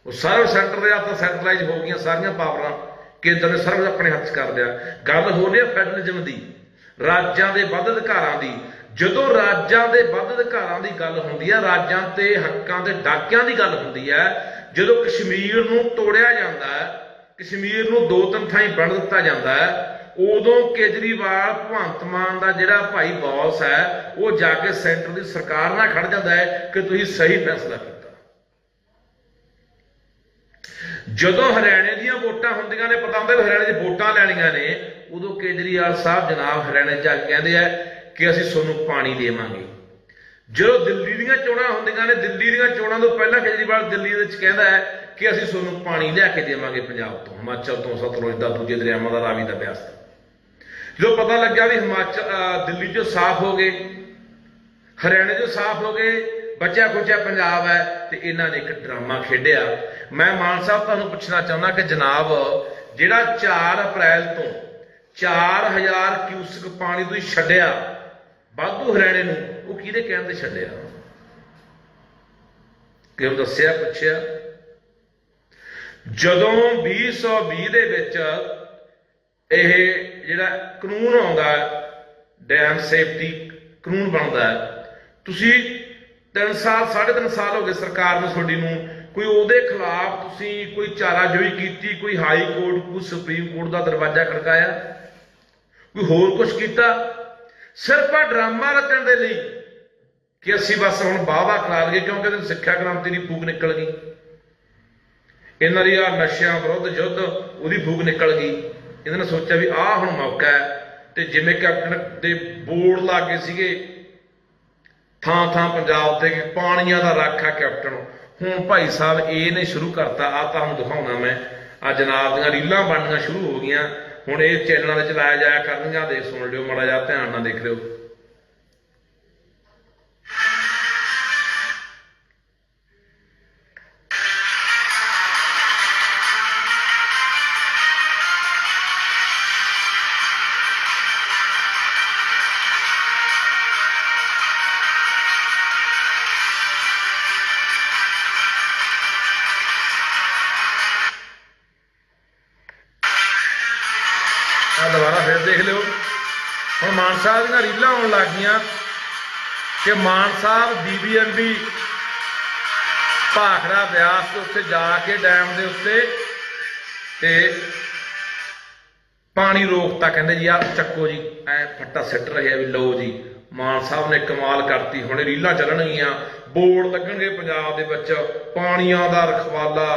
ਉਹ ਸਰਵ ਸੈਂਟਰ ਦੇ ਹੱਥ ਸੈਂਟਰਲਾਈਜ਼ ਹੋ ਗਈਆਂ ਸਾਰੀਆਂ ਪਾਵਰਾਂ, ਕੇਂਦਰ ਨੇ ਸਰਵ ਆਪਣੇ ਹੱਥ 'ਚ ਕਰ ਲਿਆ। ਗੱਲ ਹੋ ਰਹੀ ਹੈ ਫੈਡਰਲਿਜ਼ਮ ਦੀ, ਰਾਜਾਂ ਦੇ ਵੱਧ ਅਧਿਕਾਰਾਂ ਦੀ। ਜਦੋਂ ਰਾਜਾਂ ਦੇ ਵੱਧ ਅਧਿਕਾਰਾਂ ਦੀ ਗੱਲ ਹੁੰਦੀ ਹੈ, ਰਾਜਾਂ ਤੇ ਹੱਕਾਂ ਦੇ ਡਾਕਿਆਂ ਦੀ ਗੱਲ ਹੁੰਦੀ ਹੈ, ਜਦੋਂ ਕਸ਼ਮੀਰ ਨੂੰ ਤੋੜਿਆ ਜਾਂਦਾ ਹੈ, ਕਸ਼ਮੀਰ ਨੂੰ ਦੋ ਤਿੰਨ ਥਾਈਂ ਵੰਡ ਦਿੱਤਾ ਜਾਂਦਾ ਹੈ ਉਦੋਂ ਕੇਜਰੀਵਾਲ ਭਗਵੰਤ ਮਾਨ ਦਾ ਜਿਹੜਾ ਭਾਈ ਬੌਸ ਹੈ, ਉਹ ਜਾ ਕੇ ਸੈਂਟਰ ਦੀ ਸਰਕਾਰ ਨਾਲ ਖੜ ਜਾਂਦਾ ਹੈ ਕਿ ਤੁਸੀਂ ਸਹੀ ਫੈਸਲਾ ਕੀਤਾ। ਜਦੋਂ ਹਰਿਆਣੇ ਦੀਆਂ ਵੋਟਾਂ ਹੁੰਦੀਆਂ ਨੇ, ਪਤਾ ਹੁੰਦਾ ਵੀ ਹਰਿਆਣੇ 'ਚ ਵੋਟਾਂ ਲੈਣੀਆਂ ਨੇ, ਉਦੋਂ ਕੇਜਰੀਵਾਲ ਸਾਹਿਬ ਜਨਾਬ ਹਰਿਆਣੇ 'ਚ ਜਾ ਕੇ ਕਹਿੰਦੇ ਆ ਕਿ ਅਸੀਂ ਤੁਹਾਨੂੰ ਪਾਣੀ ਦੇਵਾਂਗੇ। ਜਦੋਂ ਦਿੱਲੀ ਦੀਆਂ ਚੋਣਾਂ ਹੁੰਦੀਆਂ ਨੇ, ਦਿੱਲੀ ਦੀਆਂ ਚੋਣਾਂ ਤੋਂ ਪਹਿਲਾਂ ਕੇਜਰੀਵਾਲ ਦਿੱਲੀ ਦੇ ਵਿੱਚ ਕਹਿੰਦਾ ਹੈ ਕਿ ਅਸੀਂ ਤੁਹਾਨੂੰ ਪਾਣੀ ਲਿਆ ਕੇ ਦੇਵਾਂਗੇ ਪੰਜਾਬ ਤੋਂ, ਹਿਮਾਚਲ ਤੋਂ, ਸਤਲੁਜ ਦਾ, ਦੂਜੇ ਦਰਿਆਵਾਂ ਦਾ, ਰਾਵੀ ਦਾ ਬਿਆਸ ਦਾ ਜਦੋਂ ਪਤਾ ਲੱਗਿਆ ਵੀ ਹਿਮਾਚਲ ਦਿੱਲੀ 'ਚੋਂ ਸਾਫ਼ ਹੋ ਗਏ, ਹਰਿਆਣੇ 'ਚੋਂ ਸਾਫ਼ ਹੋ ਗਏ, ਬਚਿਆ ਖੁਚਿਆ ਪੰਜਾਬ ਹੈ, ਤੇ ਇਹਨਾਂ ਨੇ ਇੱਕ ਡਰਾਮਾ ਖੇਡਿਆ। ਮੈਂ ਮਾਨ ਸਾਹਿਬ ਤੁਹਾਨੂੰ ਪੁੱਛਣਾ ਚਾਹੁੰਦਾ ਕਿ ਜਨਾਬ, ਜਿਹੜਾ 4 ਅਪ੍ਰੈਲ ਤੋਂ 4000 ਕਿਊਸਕ ਪਾਣੀ ਤੁਸੀਂ ਛੱਡਿਆ, ਵਾਧੂ ਹਰਿਆਣੇ ਨੂੰ, ਉਹ ਕਿਹਦੇ ਕਹਿਣ ਤੇ ਛੱਡਿਆ? ਕਿਉਂ ਦੱਸਿਆ, ਪੁੱਛਿਆ? ਜਦੋਂ 2020 ਦੇ ਵਿੱਚ ਇਹ ਜਿਹੜਾ ਕਾਨੂੰਨ ਆਉਂਦਾ ਡੈਮ ਸੇਫਟੀ ਕਾਨੂੰਨ ਬਣਦਾ ਹੈ। ਤੁਸੀਂ 3 ਸਾਲ 3.5 ਸਾਲ ਹੋ ਗਏ ਸਰਕਾਰ ਨੂੰ ਤੁਹਾਡੀ ਨੂੰ, ਕੋਈ ਉਹਦੇ ਖਿਲਾਫ ਤੁਸੀਂ ਕੋਈ ਚਾਰਾਜੋਈ ਕੀਤੀ, ਕੋਈ ਹਾਈ ਕੋਰਟ ਕੋਈ ਸੁਪਰੀਮ ਕੋਰਟ ਦਾ ਦਰਵਾਜ਼ਾ ਖੜਕਾਇਆ? ਕੋਈ ਹੋਰ ਕੁਝ ਕੀਤਾ? ਸਿਰਫ ਆ ਡਰਾਮਾ ਰਚਣ ਦੇ ਲਈ ਕਿ ਅਸੀਂ ਬਸ ਹੁਣ ਵਾਹਵਾ ਕਰਾ ਲਈਏ, ਕਿਉਂਕਿ ਇਹਦੇ ਸਿੱਖਿਆ ਕ੍ਰਾਂਤੀ ਦੀ ਫੂਕ ਨਿਕਲ ਗਈ। ਇਹਨਾਂ ਦੀ ਆ ਨਸ਼ਿਆਂ ਵਿਰੁੱਧ ਯੁੱਧ, ਉਹਦੀ ਫੂਕ ਨਿਕਲ ਗਈ। ਇਹਨਾਂ ਨੇ ਸੋਚਿਆ ਵੀ ਆਹ ਹੁਣ ਮੌਕਾ ਹੈ ਤੇ ਜਿਵੇਂ ਕੈਪਟਨ ਦੇ ਬੋਰਡ ਲਾ ਕੇ ਸੀਗੇ, ਥਾਂ ਥਾਂ ਪੰਜਾਬ ਤੇ ਪਾਣੀਆਂ ਦਾ ਰਾਖਾ ਕੈਪਟਨ। ਹੁਣ ਭਾਈ ਸਾਹਿਬ ਇਹ ਨੇ ਸ਼ੁਰੂ ਕਰਤਾ ਆ ਤੁਹਾਨੂੰ ਦਿਖਾਉਣਾ ਮੈਂ। ਆ ਜਨਾਬ ਦੀਆਂ ਰੀਲਾਂ ਬਣਨੀਆਂ ਸ਼ੁਰੂ ਹੋ ਗਈਆਂ। ਹੁਣ ਇਹ ਚੈਨਲਾਂ ਤੇ ਚਲਾਇਆ ਜਾਇਆ ਕਰਨਗੀਆਂ, ਦੇਖ ਸੁਣ ਲਿਓ, ਮਾੜਾ ਜਿਹਾ ਧਿਆਨ ਨਾਲ ਦੇਖ ਲਿਓ। ਮਾਨ ਸਾਹਿਬ ਦੀਆਂ ਰੀਲਾਂ ਆਉਣ ਲੱਗ ਗਈਆਂ ਕਿ ਮਾਨ ਸਾਹਿਬ ਬੀਬੀਐਮਬੀ ਭਾਖੜਾ ਬਿਆਸ ਦੇ ਉੱਤੇ ਜਾ ਕੇ ਡੈਮ ਦੇ ਉੱਤੇ ਤੇ ਪਾਣੀ ਰੋਕਤਾ, ਕਹਿੰਦੇ ਜੀ ਆ ਚੱਕੋ ਜੀ, ਐ ਫੱਟਾ ਸਿੱਟ ਰਿਹਾ ਵੀ ਲਓ ਜੀ ਮਾਨ ਸਾਹਿਬ ਨੇ ਕਮਾਲ ਕਰਤੀ, ਹੁਣ ਇਹ ਰੀਲਾਂ ਚੱਲਣਗੀਆਂ, ਬੋਰਡ ਲੱਗਣਗੇ ਪੰਜਾਬ ਦੇ ਵਿੱਚ, ਪਾਣੀਆਂ ਦਾ ਰਖਵਾਲਾ,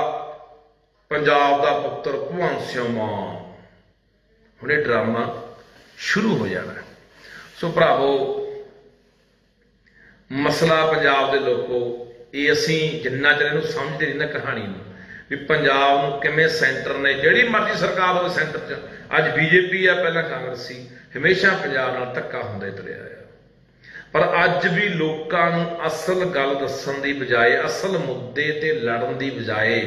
ਪੰਜਾਬ ਦਾ ਪੁੱਤਰ ਭਗਵੰਤ ਸਿੰਘ ਮਾਨ ਹੁਣ ਇਹ ਡਰਾਮਾ ਸ਼ੁਰੂ ਹੋ ਜਾਣਾ। ਸੋ ਭਰਾਵੋ, ਮਸਲਾ ਪੰਜਾਬ ਦੇ ਲੋਕੋ, ਇਹ ਅਸੀਂ ਜਿੰਨਾ ਚਿਰ ਇਹਨੂੰ ਸਮਝਦੇ ਨਹੀਂ ਨਾ ਕਹਾਣੀ ਨੂੰ, ਵੀ ਪੰਜਾਬ ਨੂੰ ਕਿਵੇਂ ਸੈਂਟਰ ਨੇ, ਜਿਹੜੀ ਮਰਜ਼ੀ ਸਰਕਾਰ ਹੋਵੇ ਸੈਂਟਰ 'ਚ। ਅੱਜ ਬੀਜੇਪੀ ਆ, ਪਹਿਲਾਂ ਕਾਂਗਰਸ ਸੀ, ਹਮੇਸ਼ਾ ਪੰਜਾਬ ਨਾਲ ਧੱਕਾ ਹੁੰਦਾ ਹੀ ਤੁਰਿਆ ਆ ਪਰ ਅੱਜ ਵੀ ਲੋਕਾਂ ਨੂੰ ਅਸਲ ਗੱਲ ਦੱਸਣ ਦੀ ਬਜਾਏ, ਅਸਲ ਮੁੱਦੇ ਤੇ ਲੜਨ ਦੀ ਬਜਾਏ,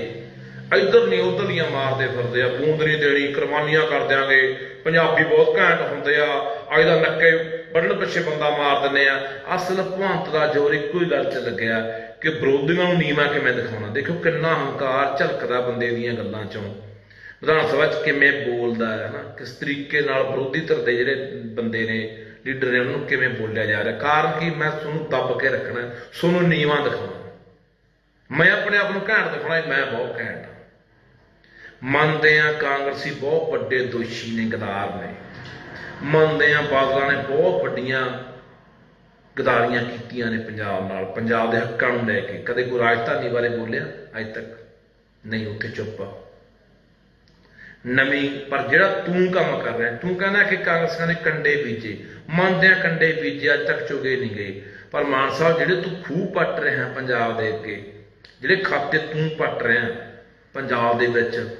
ਇੱਧਰ ਨਹੀਂ, ਉੱਧਰ ਦੀਆਂ ਮਾਰਦੇ ਫਿਰਦੇ ਆ ਬੂੰਦ ਨਹੀਂ ਦੇਣੀ ਕੁਰਬਾਨੀਆਂ ਕਰ ਦਿਆਂਗੇ, ਪੰਜਾਬੀ ਬਹੁਤ ਘੈਂਟ ਹੁੰਦੇ ਆ, ਅੱਜ ਦਾ ਨੱਕੇ ਵੱਢਣ ਪਿੱਛੇ ਬੰਦਾ ਮਾਰ ਦਿੰਦੇ ਆ। ਅਸਲ ਭਵੰਤ ਦਾ ਜ਼ੋਰ ਇੱਕੋ ਹੀ ਗੱਲ 'ਚ ਲੱਗਿਆ ਕਿ ਵਿਰੋਧੀਆਂ ਨੂੰ ਨੀਵਾ ਕਿਵੇਂ ਦਿਖਾਉਣਾ? ਦੇਖੋ ਕਿੰਨਾ ਹੰਕਾਰ ਝਲਕਦਾ ਬੰਦੇ ਦੀਆਂ ਗੱਲਾਂ 'ਚੋਂ। ਵਿਧਾਨ ਸਭਾ 'ਚ ਕਿਵੇਂ ਬੋਲਦਾ ਹੈ ਨਾ ਕਿਸ ਤਰੀਕੇ ਨਾਲ ਵਿਰੋਧੀ ਧਿਰ ਦੇ ਜਿਹੜੇ ਬੰਦੇ ਨੇ, ਲੀਡਰ ਨੇ, ਉਹਨੂੰ ਕਿਵੇਂ ਬੋਲਿਆ ਜਾ ਰਿਹਾ? ਕਾਰਨ ਕੀ? ਮੈਂ ਤੁਹਾਨੂੰ ਦੱਬ ਕੇ ਰੱਖਣਾ, ਤੁਹਾਨੂੰ ਨੀਵਾ ਦਿਖਾਉਣਾ। ਮੈਂ ਆਪਣੇ ਆਪ ਨੂੰ ਘੈਂਟ ਦਿਖਾਉਣਾ, ਮੈਂ ਬਹੁਤ ਘੈਂਟ ਮੰਨਦੇ ਆ ਕਾਂਗਰਸੀ ਬਹੁਤ ਵੱਡੇ ਦੋਸ਼ੀ ਨੇ, ਗਦਾਰ ਨੇ। ਮੰਨਦੇ ਆ ਬਾਦਲਾਂ ਨੇ ਬਹੁਤ ਵੱਡੀਆਂ ਗਦਾਰੀਆਂ ਕੀਤੀਆਂ ਨੇ ਪੰਜਾਬ ਨਾਲ। ਪੰਜਾਬ ਦੇ ਹੱਕਾਂ ਨੂੰ ਲੈ ਕੇ। ਕਦੇ ਕੋਈ ਰਾਜਧਾਨੀ ਬਾਰੇ ਬੋਲਿਆ? ਅੱਜ ਤੱਕ ਨਹੀਂ, ਉੱਥੇ ਚੁੱਪ ਨਵੀਂ, ਪਰ ਜਿਹੜਾ ਤੂੰ ਕੰਮ ਕਰ ਰਿਹਾ, ਤੂੰ ਕਹਿੰਦਾ ਕਿ ਕਾਂਗਰਸੀਆਂ ਨੇ ਕੰਡੇ ਬੀਜੇ। ਮੰਨਦੇ ਆ ਕੰਡੇ ਬੀਜੇ, ਅੱਜ ਤੱਕ ਚੁਗੇ ਨਹੀਂ ਗਏ। ਪਰ ਮਾਨ ਸਾਹਿਬ, ਜਿਹੜੇ ਤੂੰ ਖੂਹ ਪੱਟ ਰਿਹਾ, ਪੰਜਾਬ ਦੇ ਅੱਗੇ, ਜਿਹੜੇ ਖਾਤੇ ਤੂੰ ਪੱਟ ਰਿਹਾ, ਪੰਜਾਬ ਦੇ ਵਿੱਚ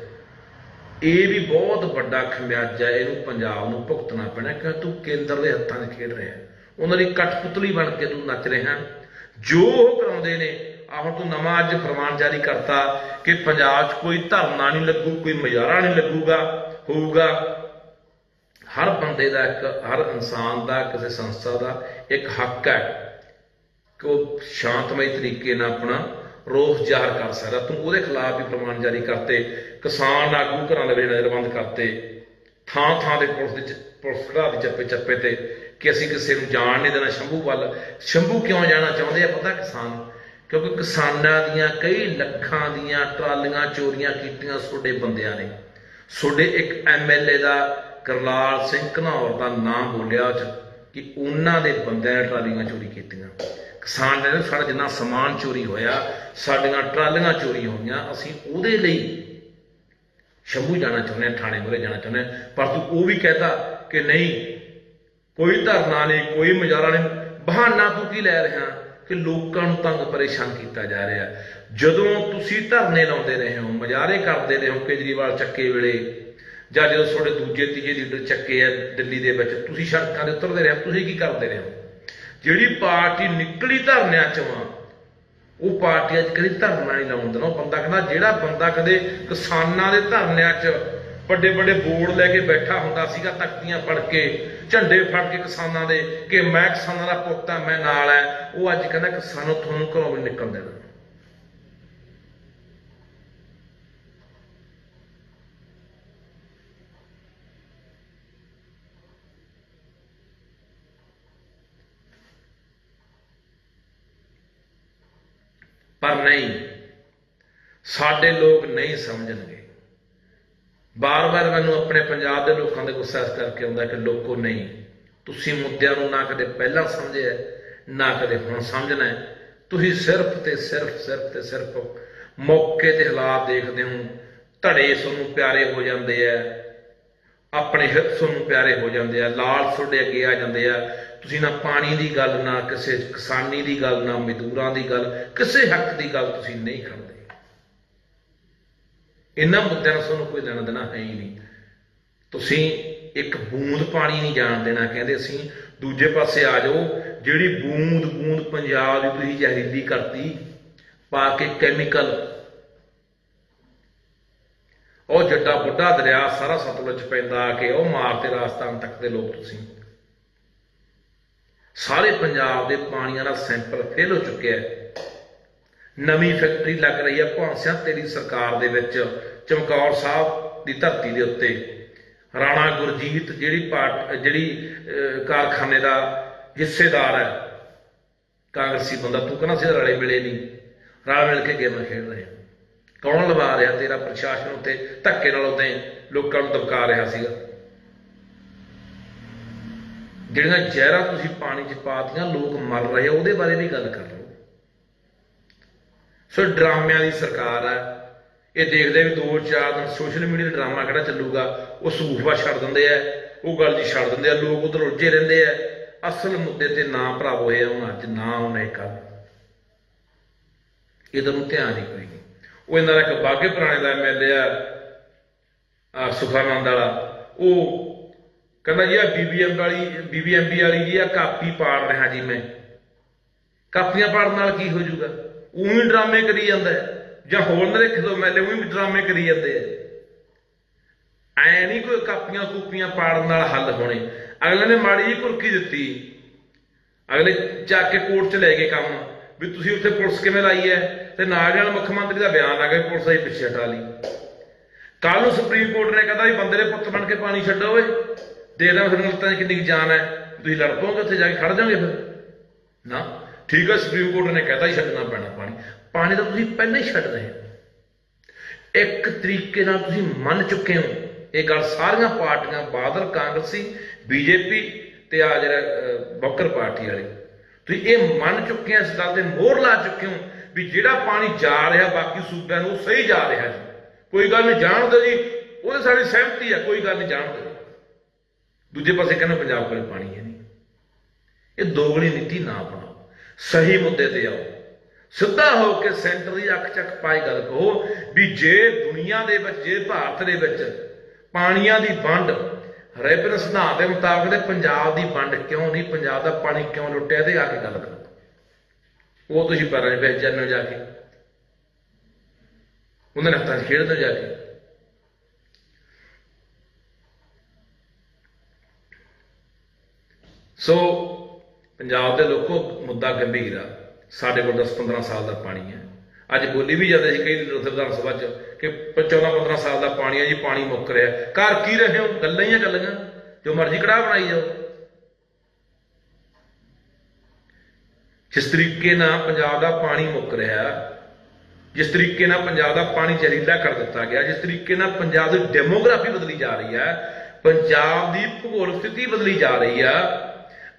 ਇਹ ਵੀ ਬਹੁਤ ਵੱਡਾ ਖਮਿਆਜਾ ਇਹਨੂੰ ਪੰਜਾਬ ਨੂੰ ਭੁਗਤਣਾ ਪੈਣਾ ਕਿ ਤੂੰ ਕੇਂਦਰ ਦੇ ਹੱਥਾਂ 'ਚ ਖੇਡ ਰਿਹਾ। ਉਹਨਾਂ ਦੀ ਕਠਪੁਤਲੀ ਬਣ ਕੇ ਤੂੰ ਨੱਚ ਰਿਹਾ। ਜੋ ਉਹ ਕਰਾਉਂਦੇ ਨੇ ਆ ਹੁਣ ਤੂੰ ਨਵਾਂ ਅੱਜ ਫਰਮਾਨ ਜਾਰੀ ਕਰਤਾ ਕਿ ਪੰਜਾਬ 'ਚ ਕੋਈ ਧਰਨਾ ਨਹੀਂ ਲੱਗੂ, ਕੋਈ ਮੁਜ਼ਾਹਰਾ ਨਹੀਂ ਲੱਗੂਗਾ, ਹੋਊਗਾ। ਹਰ ਬੰਦੇ ਦਾ ਇੱਕ, ਹਰ ਇਨਸਾਨ ਦਾ, ਕਿਸੇ ਸੰਸਥਾ ਦਾ ਇੱਕ ਹੱਕ ਹੈ ਕਿ ਉਹ ਸ਼ਾਂਤਮਈ ਤਰੀਕੇ ਨਾਲ ਆਪਣਾ ਰੋਸ ਜ਼ਾਹਰ ਕਰ ਸਕਦਾ। ਤੂੰ ਉਹਦੇ ਖਿਲਾਫ ਵੀ ਪ੍ਰਮਾਣ ਜਾਰੀ ਕਰਤੇ, ਕਿਸਾਨ ਆਗੂ ਘਰਾਂ ਦੇ ਵਿੱਚ ਨਜ਼ਰਬੰਦ ਕਰਤੇ, ਥਾਂ ਥਾਂ ਦੇ ਪੁਲਿਸ ਦੇ ਪੁਲਿਸ ਖੜਾ ਦੀ ਚੱਪੇ ਚੱਪੇ ਤੇ ਕਿ ਅਸੀਂ ਕਿਸੇ ਨੂੰ ਜਾਣ ਨਹੀਂ ਦੇਣਾ। ਸ਼ੰਭੂ ਵੱਲ, ਸ਼ੰਭੂ ਕਿਉਂ ਜਾਣਾ ਚਾਹੁੰਦੇ ਆ ਪਤਾ ਕਿਸਾਨ? ਕਿਉਂਕਿ ਕਿਸਾਨਾਂ ਦੀਆਂ ਕਈ ਲੱਖਾਂ ਦੀਆਂ ਟਰਾਲੀਆਂ ਚੋਰੀਆਂ ਕੀਤੀਆਂ ਤੁਹਾਡੇ ਬੰਦਿਆਂ ਨੇ। ਤੁਹਾਡੇ ਇੱਕ ਐਮਐਲਏ ਦਾ ਕਰਲਾਲ ਸਿੰਘ ਘਨੌਰ ਦਾ ਨਾਮ ਬੋਲਿਆ ਕਿ ਉਹਨਾਂ ਦੇ ਬੰਦਿਆਂ ਨੇ ਟਰਾਲੀਆਂ ਚੋਰੀ ਕੀਤੀਆਂ। ਕਿਸਾਨ ਨੇ ਸਾਡਾ ਜਿੰਨਾ ਸਮਾਨ ਚੋਰੀ ਹੋਇਆ ਸਾਡੀਆਂ ਟਰਾਲੀਆਂ ਚੋਰੀ ਹੋਈਆਂ ਅਸੀਂ ਉਹਦੇ ਲਈ ਸ਼ੰਭੂ ਜਾਣਾ ਚਾਹੁੰਦੇ ਹਾਂ ਥਾਣੇ ਮੁਰੇ ਜਾਣਾ ਚਾਹੁੰਦੇ ਹਾਂ। ਪਰ ਤੂੰ ਉਹ ਵੀ ਕਹਤਾ ਕਿ ਨਹੀਂ ਕੋਈ ਧਰਨਾ ਨਹੀਂ ਕੋਈ ਮੁਜ਼ਾਹਰਾ ਨਹੀਂ। ਬਹਾਨਾ ਤੂੰ ਕੀ ਲੈ ਰਿਹਾ ਕਿ ਲੋਕਾਂ ਨੂੰ ਤੰਗ ਪਰੇਸ਼ਾਨ ਕੀਤਾ ਜਾ ਰਿਹਾ? ਜਦੋਂ ਤੁਸੀਂ ਧਰਨੇ ਲਾਉਂਦੇ ਰਹੇ ਹੋ ਮੁਜ਼ਾਹਰੇ ਕਰਦੇ ਰਹੇ ਹੋ ਕੇਜਰੀਵਾਲ ਚੱਕੇ ਵੇਲੇ ਜਾਂ ਜਦੋਂ ਤੁਹਾਡੇ ਦੂਜੇ ਤੀਜੇ ਲੀਡਰ ਚੱਕੇ ਆ ਦਿੱਲੀ ਦੇ ਵਿੱਚ ਤੁਸੀਂ ਸੜਕਾਂ ਦੇ ਉਤਰਦੇ ਰਹੇ ਹੋ, ਤੁਸੀਂ ਕੀ ਕਰਦੇ ਰਹੇ ਹੋ? ਜਿਹੜੀ ਪਾਰਟੀ ਨਿਕਲੀ ਧਰਨਿਆਂ ਚੋਂ ਆ ਉਹ ਪਾਰਟੀ ਅੱਜ ਕਦੇ ਧਰਨਾ ਨਹੀਂ ਲਾਉਣ ਦੇਣਾ। ਉਹ ਬੰਦਾ ਕਹਿੰਦਾ, ਜਿਹੜਾ ਬੰਦਾ ਕਦੇ ਕਿਸਾਨਾਂ ਦੇ ਧਰਨਿਆਂ 'ਚ ਵੱਡੇ ਵੱਡੇ ਬੋਰਡ ਲੈ ਕੇ ਬੈਠਾ ਹੁੰਦਾ ਸੀਗਾ, ਤਖਤੀਆਂ ਫੜ ਕੇ, ਝੰਡੇ ਫੜ ਕੇ ਕਿਸਾਨਾਂ ਦੇ, ਕਿ ਮੈਂ ਕਿਸਾਨਾਂ ਦਾ ਪੁੱਤ ਆ, ਮੈਂ ਨਾਲ ਹੈ ਉਹ ਅੱਜ ਕਹਿੰਦਾ ਕਿਸਾਨੋਂ ਤੁਹਾਨੂੰ ਘਰੋਂ ਵੀ ਨਿਕਲ ਦੇਣਾ। ਪਰ ਨਹੀਂ, ਸਾਡੇ ਲੋਕ ਨਹੀਂ ਸਮਝਣਗੇ। ਬਾਰ-ਬਾਰ ਮੈਨੂੰ ਆਪਣੇ ਪੰਜਾਬ ਦੇ ਲੋਕਾਂ ਦੇ ਗੁੱਸਾ ਇਸ ਕਰਕੇ ਆਉਂਦਾ ਕਿ ਲੋਕੋ ਨਹੀਂ, ਤੁਸੀਂ ਮੁੱਦਿਆਂ ਨੂੰ ਨਾ ਕਦੇ ਪਹਿਲਾਂ ਸਮਝਿਆ ਨਾ ਕਦੇ ਹੁਣ ਸਮਝਣਾ ਤੁਸੀਂ ਸਿਰਫ ਤੇ ਸਿਰਫ ਸਿਰਫ ਤੇ ਸਿਰਫ ਮੌਕੇ ਤੇ ਹਾਲਾਤ ਦੇਖਦੇ ਹੋ, ਧੜੇ ਤੁਹਾਨੂੰ ਪਿਆਰੇ ਹੋ ਜਾਂਦੇ ਆ, ਆਪਣੇ ਹਿੱਤ ਤੁਹਾਨੂੰ ਪਿਆਰੇ ਹੋ ਜਾਂਦੇ ਆ, ਲਾਲ ਤੁਹਾਡੇ ਅੱਗੇ ਆ ਜਾਂਦੇ ਆ ਤੁਸੀਂ ਨਾ ਪਾਣੀ ਦੀ ਗੱਲ, ਨਾ ਕਿਸੇ ਕਿਸਾਨੀ ਦੀ ਗੱਲ, ਨਾ ਮਜ਼ਦੂਰਾਂ ਦੀ ਗੱਲ, ਕਿਸੇ ਹੱਕ ਦੀ ਗੱਲ ਤੁਸੀਂ ਨਹੀਂ ਕਰਦੇ ਇਹਨਾਂ ਮੁੱਦਿਆਂ ਨੂੰ ਤੁਹਾਨੂੰ ਕੋਈ ਦੇਣਾ ਦੇਣਾ ਹੈ ਹੀ ਨਹੀਂ। ਤੁਸੀਂ ਇੱਕ ਬੂੰਦ ਪਾਣੀ ਨਹੀਂ ਜਾਣ ਦੇਣਾ, ਕਹਿੰਦੇ ਅਸੀਂ ਦੂਜੇ ਪਾਸੇ ਆ ਜਾਓ, ਜਿਹੜੀ ਬੂੰਦ ਬੂੰਦ ਪੰਜਾਬ ਦੀ ਤੁਸੀਂ ਜ਼ਹਿਰੀਲੀ ਕਰਤੀ, ਪਾ ਕੇ ਕੈਮੀਕਲ ਉਹ ਜੱਟਾ ਬੁੱਢਾ ਦਰਿਆ ਸਾਰਾ ਸਤਲੁਜ ਪੈਂਦਾ ਆ ਕੇ ਉਹ ਮਾਰਤੇ ਰਾਜਸਥਾਨ ਤੱਕ ਦੇ ਲੋਕ ਤੁਸੀਂ। ਸਾਰੇ ਪੰਜਾਬ ਦੇ ਪਾਣੀਆਂ ਦਾ ਸੈਂਪਲ ਫੇਲ ਹੋ ਚੁੱਕਿਆ ਹੈ। ਨਵੀਂ ਫੈਕਟਰੀ ਲੱਗ ਰਹੀ ਹੈ ਭਾਂਸਿਆਂ ਤੇਰੀ ਸਰਕਾਰ ਦੇ ਵਿੱਚ, ਚਮਕੌਰ ਸਾਹਿਬ ਦੀ ਧਰਤੀ ਦੇ ਉੱਤੇ। ਰਾਣਾ ਗੁਰਜੀਤ ਜਿਹੜੀ ਪਾਰਟ, ਜਿਹੜੀ ਕਾਰਖਾਨੇ ਦਾ ਹਿੱਸੇਦਾਰ ਹੈ। ਕਾਂਗਰਸੀ ਬੰਦਾ, ਤੂੰ ਕਹਿੰਦਾ ਸੀ ਰਲੇ ਮਿਲੇ ਨਹੀਂ। ਰਲ ਮਿਲ ਕੇ ਗੇਮਾਂ ਖੇਡ ਰਹੇ ਕੌਣ ਲਵਾ ਰਿਹਾ ਤੇਰਾ ਪ੍ਰਸ਼ਾਸਨ ਉੱਤੇ, ਧੱਕੇ ਨਾਲ ਉੱਤੇ ਲੋਕਾਂ ਨੂੰ ਦਬਕਾ ਰਿਹਾ ਸੀਗਾ? ਜਿਹੜੀਆਂ ਜ਼ਹਿਰਾਂ ਤੁਸੀਂ ਪਾਣੀ 'ਚ ਪਾਤੀਆਂ ਲੋਕ ਮਰ ਰਹੇ ਆ, ਉਹਦੇ ਬਾਰੇ ਵੀ ਗੱਲ ਕਰ ਲਓ। ਸੋ ਡਰਾਮਿਆਂ ਦੀ ਸਰਕਾਰ ਹੈ ਇਹ ਦੇਖਦੇ ਵੀ ਦੋ ਚਾਰ ਦਿਨ ਸੋਸ਼ਲ ਮੀਡੀਆ ਤੇ ਡਰਾਮਾ ਕਿਹੜਾ ਚੱਲੂਗਾ, ਉਹ ਸੂਫਾ ਛੱਡ ਦਿੰਦੇ ਆ, ਉਹ ਗੱਲ ਜੀ ਛੱਡ ਦਿੰਦੇ ਆ, ਲੋਕ ਉਧਰ ਉਲਝੇ ਰਹਿੰਦੇ ਆ। ਅਸਲ ਮੁੱਦੇ ਤੇ ਨਾ ਭਰਾਵੋ ਇਹ ਹੁਣ ਅੱਜ, ਨਾ ਉਹਨੇ ਕੱਲ ਇਹਦੇ ਨੂੰ ਧਿਆਨ ਹੀ ਕੋਈ ਨਹੀਂ। ਉਹ ਇਹਨਾਂ ਦਾ ਇੱਕ ਬਾਗੇ ਪੁਰਾਣੇ ਦਾ ਐਮਐਲਏ ਆ ਸੁਖਾਨੰਦ ਵਾਲਾ, ਉਹ ਕਹਿੰਦਾ ਜੀ ਆ ਬੀਬੀਐਮ ਵਾਲੀ ਬੀਬੀਐਮਬੀ ਵਾਲੀ ਜੀ ਆ ਕਾਪੀ ਪਾੜ ਰਿਹਾ ਜੀ ਮੈਂ। ਕਾਪੀਆਂ ਪਾੜਨ ਨਾਲ ਕੀ ਹੋ ਜਾਊਗਾ? ਉਹੀ ਡਰਾਮੇ ਕਰੀ ਜਾਂਦਾ ਜਾਂ ਹੋਰ ਨਰੇਖ ਤੋਂ ਮੈਲੇ ਵੀ ਡਰਾਮੇ ਕਰੀ ਜਾਂਦੇ ਆ। ਐ ਨਹੀਂ ਕੋਈ ਕਾਪੀਆਂ ਕੂਪੀਆਂ ਪਾੜਨ ਨਾਲ ਹੱਲ ਹੋਣੇ। ਅਗਲੇ ਨੇ ਮਾੜੀ ਜਿਹੀ ਕੁਰਕੀ ਦਿੱਤੀ। ਅਗਲੇ ਚੱਕ ਕੇ ਕੋਰਟ ਚ ਲੈ ਗਏ ਕੰਮ। ਵੀ ਤੁਸੀਂ ਉੱਥੇ ਪੁਲਿਸ ਕਿਵੇਂ ਲਾਈ ਹੈ? ਤੇ ਨਾਲ ਨਾਲ ਮੁੱਖ ਮੰਤਰੀ ਦਾ ਬਿਆਨ ਆ ਗਿਆ ਪੁਲਿਸ ਆਈ ਪਿੱਛੇ ਹਟਾ ਲਈ। ਕੱਲ ਨੂੰ ਸੁਪਰੀਮ ਕੋਰਟ ਨੇ ਕਹਿੰਦਾ ਵੀ ਬੰਦੇ ਦੇ ਪੁੱਤ ਬਣ ਕੇ ਪਾਣੀ ਛੱਡੋ ਓਏ। ਦੇਖਦਾ ਫਿਰ ਲੱਤਾਂ 'ਚ ਕਿੰਨੀ ਕੁ ਜਾਨ ਹੈ। ਤੁਸੀਂ ਲੜ ਪਓਗੇ ਉੱਥੇ ਜਾ ਕੇ ਖੜ ਜਾਓਗੇ ਫਿਰ। ਨਾ ਠੀਕ ਹੈ ਸੁਪਰੀਮ ਕੋਰਟ ਨੇ ਕਹਿਤਾ ਹੀ ਛੱਡਣਾ ਪੈਣਾ ਪਾਣੀ। ਪਾਣੀ ਤਾਂ ਤੁਸੀਂ ਪਹਿਲਾਂ ਹੀ ਛੱਡ ਰਹੇ ਹੋ। ਇੱਕ ਤਰੀਕੇ ਨਾਲ ਤੁਸੀਂ ਮੰਨ ਚੁੱਕੇ ਹੋ। ਇਹ ਗੱਲ ਸਾਰੀਆਂ ਪਾਰਟੀਆਂ ਬਾਦਲ ਕਾਂਗਰਸੀ ਬੀਜੇਪੀ ਤੇ ਆ ਜਿਹੜਾ ਅਹ, ਪਾਰਟੀ ਵਾਲੇ। ਤੁਸੀਂ ਇਹ ਮੰਨ ਚੁੱਕੇ ਹੋ ਇਸ ਗੱਲ ਤੇ ਮੋਹਰ ਲਾ ਚੁੱਕੇ ਹੋ ਵੀ ਜਿਹੜਾ ਪਾਣੀ ਜਾ ਰਿਹਾ ਬਾਕੀ ਸੂਬਿਆਂ ਨੂੰ ਸਹੀ ਜਾ ਰਿਹਾ ਜੀ। ਕੋਈ ਗੱਲ ਨਹੀਂ ਜਾਣਦੇ ਜੀ ਉਹਦੇ ਸਾਡੀ ਸਹਿਮਤੀ ਹੈ ਕੋਈ ਗੱਲ ਨਹੀਂ ਜਾਣਦੇ। ਦੂਜੇ ਪਾਸੇ ਕਹਿੰਦੇ ਪੰਜਾਬ ਕੋਲੇ ਪਾਣੀ ਹੈ ਨਹੀਂ। ਇਹ ਦੋਗਲੀ ਨੀਤੀ ਨਾ ਬਣਾਓ, ਸਹੀ ਮੁੱਦੇ ਤੇ ਆਓ। ਸਿੱਧਾ ਹੋ ਕੇ ਸੈਂਟਰ ਦੀ ਅੱਖ ਚੱਕ ਪਾਈ ਗੱਲ ਕਹੋ ਵੀ ਜੇ ਦੁਨੀਆ ਦੇ ਵਿੱਚ, ਜੇ ਭਾਰਤ ਦੇ ਵਿੱਚ ਪਾਣੀਆਂ ਦੀ ਵੰਡ ਰੈਪਨ ਸਿਧਾਂਤ ਦੇ ਮੁਤਾਬਕ ਤੇ ਪੰਜਾਬ ਦੀ ਵੰਡ ਕਿਉਂ ਨਹੀਂ, ਪੰਜਾਬ ਦਾ ਪਾਣੀ ਕਿਉਂ ਲੁੱਟਿਆ ਤੇ ਆ ਕੇ ਗੱਲ ਕਰੋ। ਉਹ ਤੁਸੀਂ ਪੈਰਾਂ 'ਚ ਬੈਠ ਜਾਂਦੇ ਹੋ ਜਾ ਕੇ ਉਹਨਾਂ ਨੇ ਹੱਥਾਂ 'ਚ ਖੇਡਦੇ ਹੋ ਜਾ ਕੇ। ਸੋ ਪੰਜਾਬ ਦੇ ਲੋਕੋ, ਮੁੱਦਾ ਗੰਭੀਰ ਆ। ਸਾਡੇ ਕੋਲ 10-15 ਸਾਲ ਦਾ ਪਾਣੀ ਹੈ। ਅੱਜ ਬੋਲੀ ਵੀ ਜਾਂਦੇ ਸੀ ਕਈ ਵਿਧਾਨ ਸਭਾ 'ਚ ਕਿ 14-15 ਸਾਲ ਦਾ ਪਾਣੀ ਹੈ ਜੀ, ਪਾਣੀ ਮੁੱਕ ਰਿਹਾ ਘਰ ਕੀ ਰਹੇ ਹੋ? ਗੱਲਾਂ ਹੀ ਆ ਗੱਲਾਂ। ਜੋ ਮਰਜ਼ੀ ਕੜਾਹ ਬਣਾਈ ਜਾਓ। ਜਿਸ ਤਰੀਕੇ ਨਾਲ ਪੰਜਾਬ ਦਾ ਪਾਣੀ ਮੁੱਕ ਰਿਹਾ ਜਿਸ ਤਰੀਕੇ ਨਾਲ ਪੰਜਾਬ ਦਾ ਪਾਣੀ ਜ਼ਹਿਰੀਲਾ ਕਰ ਦਿੱਤਾ ਗਿਆ, ਜਿਸ ਤਰੀਕੇ ਨਾਲ ਪੰਜਾਬ ਦੀ ਡੈਮੋਗ੍ਰਾਫੀ ਬਦਲੀ ਜਾ ਰਹੀ ਹੈ, ਪੰਜਾਬ ਦੀ ਭੂਗੋਲਿਕ ਸਥਿਤੀ ਬਦਲੀ ਜਾ ਰਹੀ ਆ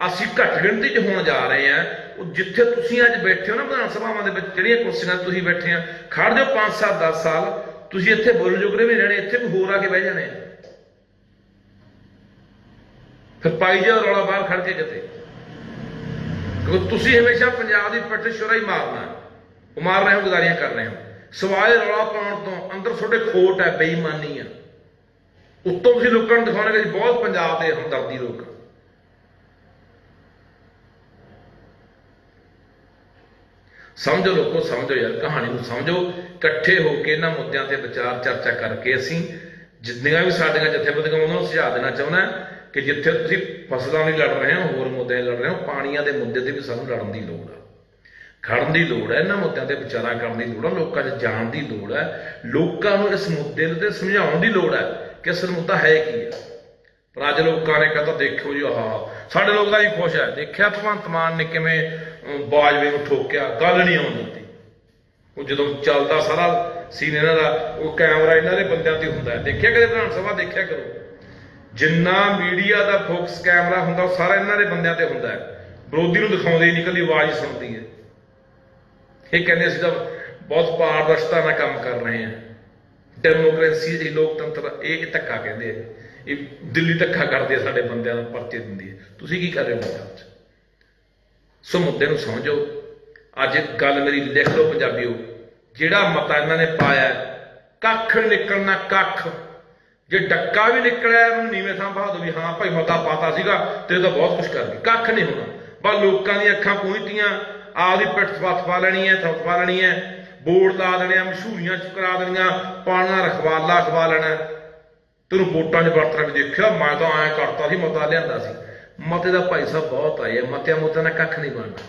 ਅਸੀਂ ਘੱਟ ਗਿਣਤੀ 'ਚ ਹੋਣ ਜਾ ਰਹੇ ਆ ਉਹ ਜਿੱਥੇ ਤੁਸੀਂ ਅੱਜ ਬੈਠੇ ਹੋ ਨਾ ਵਿਧਾਨ ਸਭਾਵਾਂ ਦੇ ਵਿੱਚ, ਜਿਹੜੀਆਂ ਕੁਰਸੀਆਂ ਤੁਸੀਂ ਬੈਠੇ ਆ ਖੜ ਜਾਓ 5 7 10 ਸਾਲ। ਤੁਸੀਂ ਇੱਥੇ ਬੋਲ ਜੋਗਰੇ ਵੀ ਰਹਿਣੇ, ਇੱਥੇ ਵੀ ਹੋਰ ਆ ਕੇ ਬਹਿ ਜਾਣੇ। ਆ ਫਿਰ ਪਾਈ ਜਾਓ, ਰੌਲਾ ਬਾਹਰ ਖੜ ਕੇ ਕਿਤੇ। ਕਿਉਂਕਿ ਤੁਸੀਂ ਹਮੇਸ਼ਾ ਪੰਜਾਬ ਦੀ ਪਿੱਠ ਹੀ ਮਾਰਨਾ ਉਹ ਮਾਰ ਰਹੇ ਹੋ, ਗੁਜ਼ਾਰੀਆਂ ਕਰ ਰਹੇ ਹੋ। ਸਵਾਏ ਰੌਲਾ ਪਾਉਣ ਤੋਂ ਅੰਦਰ ਤੁਹਾਡੇ ਖੋਟ ਹੈ, ਬੇਈਮਾਨੀ ਆ ਉੱਤੋਂ ਤੁਸੀਂ ਲੋਕਾਂ ਨੂੰ ਦਿਖਾਉਣਾ ਕਿ ਬਹੁਤ ਪੰਜਾਬ ਦੇ ਹਮਦਰਦੀ ਲੋਕ ਸਮਝੋ ਲੋਕੋ, ਸਮਝੋ ਯਾਰ ਕਹਾਣੀ ਨੂੰ ਸਮਝੋ। ਇਕੱਠੇ ਹੋ ਕੇ ਇਹਨਾਂ ਮੁੱਦਿਆਂ ਤੇ ਵਿਚਾਰ ਚਰਚਾ ਕਰਕੇ ਅਸੀਂ ਜਿੰਨੀਆਂ ਵੀ ਸਾਡੀਆਂ ਜਥੇਬੰਦੀਆਂ ਉਹਨਾਂ ਨੂੰ ਸੁਝਾਅ ਦੇਣਾ ਚਾਹੁੰਦਾ ਕਿ ਜਿੱਥੇ ਤੁਸੀਂ ਫਸਲਾਂ ਲਈ ਲੜ ਰਹੇ ਹੋ, ਹੋਰ ਮੁੱਦਿਆਂ ਲੜ ਰਹੇ ਹੋ, ਪਾਣੀਆਂ ਦੇ ਮੁੱਦੇ ਤੇ ਵੀ ਸਾਨੂੰ ਲੜਨ ਦੀ ਲੋੜ ਆ। ਖੜਨ ਦੀ ਲੋੜ ਹੈ ਇਹਨਾਂ ਮੁੱਦਿਆਂ ਤੇ ਵਿਚਾਰਾ ਕਰਨ ਦੀ ਲੋੜ ਹੈ ਲੋਕਾਂ 'ਚ ਜਾਣ ਦੀ ਲੋੜ ਹੈ ਲੋਕਾਂ ਨੂੰ ਇਸ ਮੁੱਦੇ ਤੇ ਸਮਝਾਉਣ ਦੀ ਲੋੜ ਹੈ ਕਿ ਅਸਲ ਮੁੱਦਾ ਹੈ ਕੀ ਹੈ ਪਰ ਅੱਜ ਲੋਕਾਂ ਨੇ ਕਹਿੰਦਾ ਦੇਖੋ ਜੀ, ਆਹ, ਸਾਡੇ ਲੋਕ ਤਾਂ ਹੀ ਖੁਸ਼ ਹੈ ਦੇਖਿਆ ਭਗਵੰਤ ਮਾਨ ਨੇ ਕਿਵੇਂ ਬਾਜਵੇ ਨੂੰ ਠੋਕਿਆ, ਗੱਲ ਨਹੀਂ ਆਉਣ ਦਿੱਤੀ। ਉਹ ਜਦੋਂ ਚੱਲਦਾ ਸਾਰਾ ਸੀਨ ਇਹਨਾਂ ਦਾ, ਉਹ ਕੈਮਰਾ ਇਹਨਾਂ ਦੇ ਬੰਦਿਆਂ ਤੇ ਹੁੰਦਾ ਹੈ। ਦੇਖਿਆ ਕਦੇ ਵਿਧਾਨ ਸਭਾ, ਦੇਖਿਆ ਕਰੋ। ਜਿੰਨਾ ਮੀਡੀਆ ਦਾ ਫੋਕਸ ਕੈਮਰਾ ਹੁੰਦਾ, ਉਹ ਸਾਰਾ ਇਹਨਾਂ ਦੇ ਬੰਦਿਆਂ ਤੇ ਹੁੰਦਾ ਹੈ। ਵਿਰੋਧੀ ਨੂੰ ਦਿਖਾਉਂਦੇ ਹੀ ਨਹੀਂ ਕੱਲੀ ਆਵਾਜ਼ ਸੁਣਦੀ ਹੈ। ਇਹ ਕਹਿੰਦੇ ਅਸੀਂ ਤਾਂ ਬਹੁਤ ਪਾਰਦਰਸ਼ਤਾ ਨਾਲ ਕੰਮ ਕਰ ਰਹੇ ਹਾਂ। ਡੈਮੋਕ੍ਰੇਸੀ ਦੀ ਲੋਕਤੰਤਰ ਇਹ ਇਹ ਧੱਕਾ ਕਹਿੰਦੇ ਆ। ਇਹ ਦਿੱਲੀ ਧੱਕਾ ਕਰਦੇ ਆ ਸਾਡੇ ਬੰਦਿਆਂ ਨੂੰ ਪਰਚੇ ਦਿੰਦੀ ਹੈ। ਤੁਸੀਂ ਕੀ ਕਰ ਰਹੇ ਹੋ ਪੰਜਾਬ 'ਚ ਸੋ ਮੁੱਦੇ ਨੂੰ ਸਮਝੋ ਅੱਜ ਗੱਲ ਮੇਰੀ ਲਿਖ ਲਓ ਪੰਜਾਬੀਓ। ਜਿਹੜਾ ਮਤਾ ਇਹਨਾਂ ਨੇ ਪਾਇਆ ਕੱਖ ਨਿਕਲਣਾ, ਕੱਖ। ਜੇ ਡੱਕਾ ਵੀ ਨਿਕਲਿਆ ਉਹਨੂੰ ਨੀਵੇਂ ਥਾਂ ਪਾ ਦੋ ਵੀ ਹਾਂ ਭਾਈ ਮਤਾ ਪਾਤਾ ਸੀਗਾ, ਤੇ ਤਾਂ ਬਹੁਤ ਕੁਝ ਕਰ ਕੱਖ ਨਹੀਂ ਹੋਣਾ। ਬਸ ਲੋਕਾਂ ਦੀਆਂ ਅੱਖਾਂ ਪੂੰਝਤੀਆਂ ਆਪਦੀ ਪਿੱਠ ਸਵਾਥ ਪਾ ਲੈਣੀ ਹੈ ਥੱਪ ਪਾ ਲੈਣੀ ਹੈ। ਬੋਰਡ ਲਾ ਦੇਣੇ ਆ, ਮਸ਼ਹੂਰੀਆਂ ਚ ਦੇਣੀਆਂ, ਪਾਣਾ ਰਖਵਾਲਾ ਖਵਾ ਲੈਣਾ। ਤੈਨੂੰ ਵੋਟਾਂ 'ਚ ਵਰਤਣਾ ਵੀ ਦੇਖਿਆ, ਮੈਂ ਤਾਂ ਐਂ ਕਰਤਾ ਸੀ, ਮਤਾ ਲਿਆਂਦਾ ਸੀ। ਮਤੇ ਦਾ ਭਾਈ ਸਾਹਿਬ ਬਹੁਤ ਆਏ ਮਤਿਆਂ ਮੁੱਤਿਆਂ ਦਾ ਕੱਖ ਨਹੀਂ ਬਣਨਾ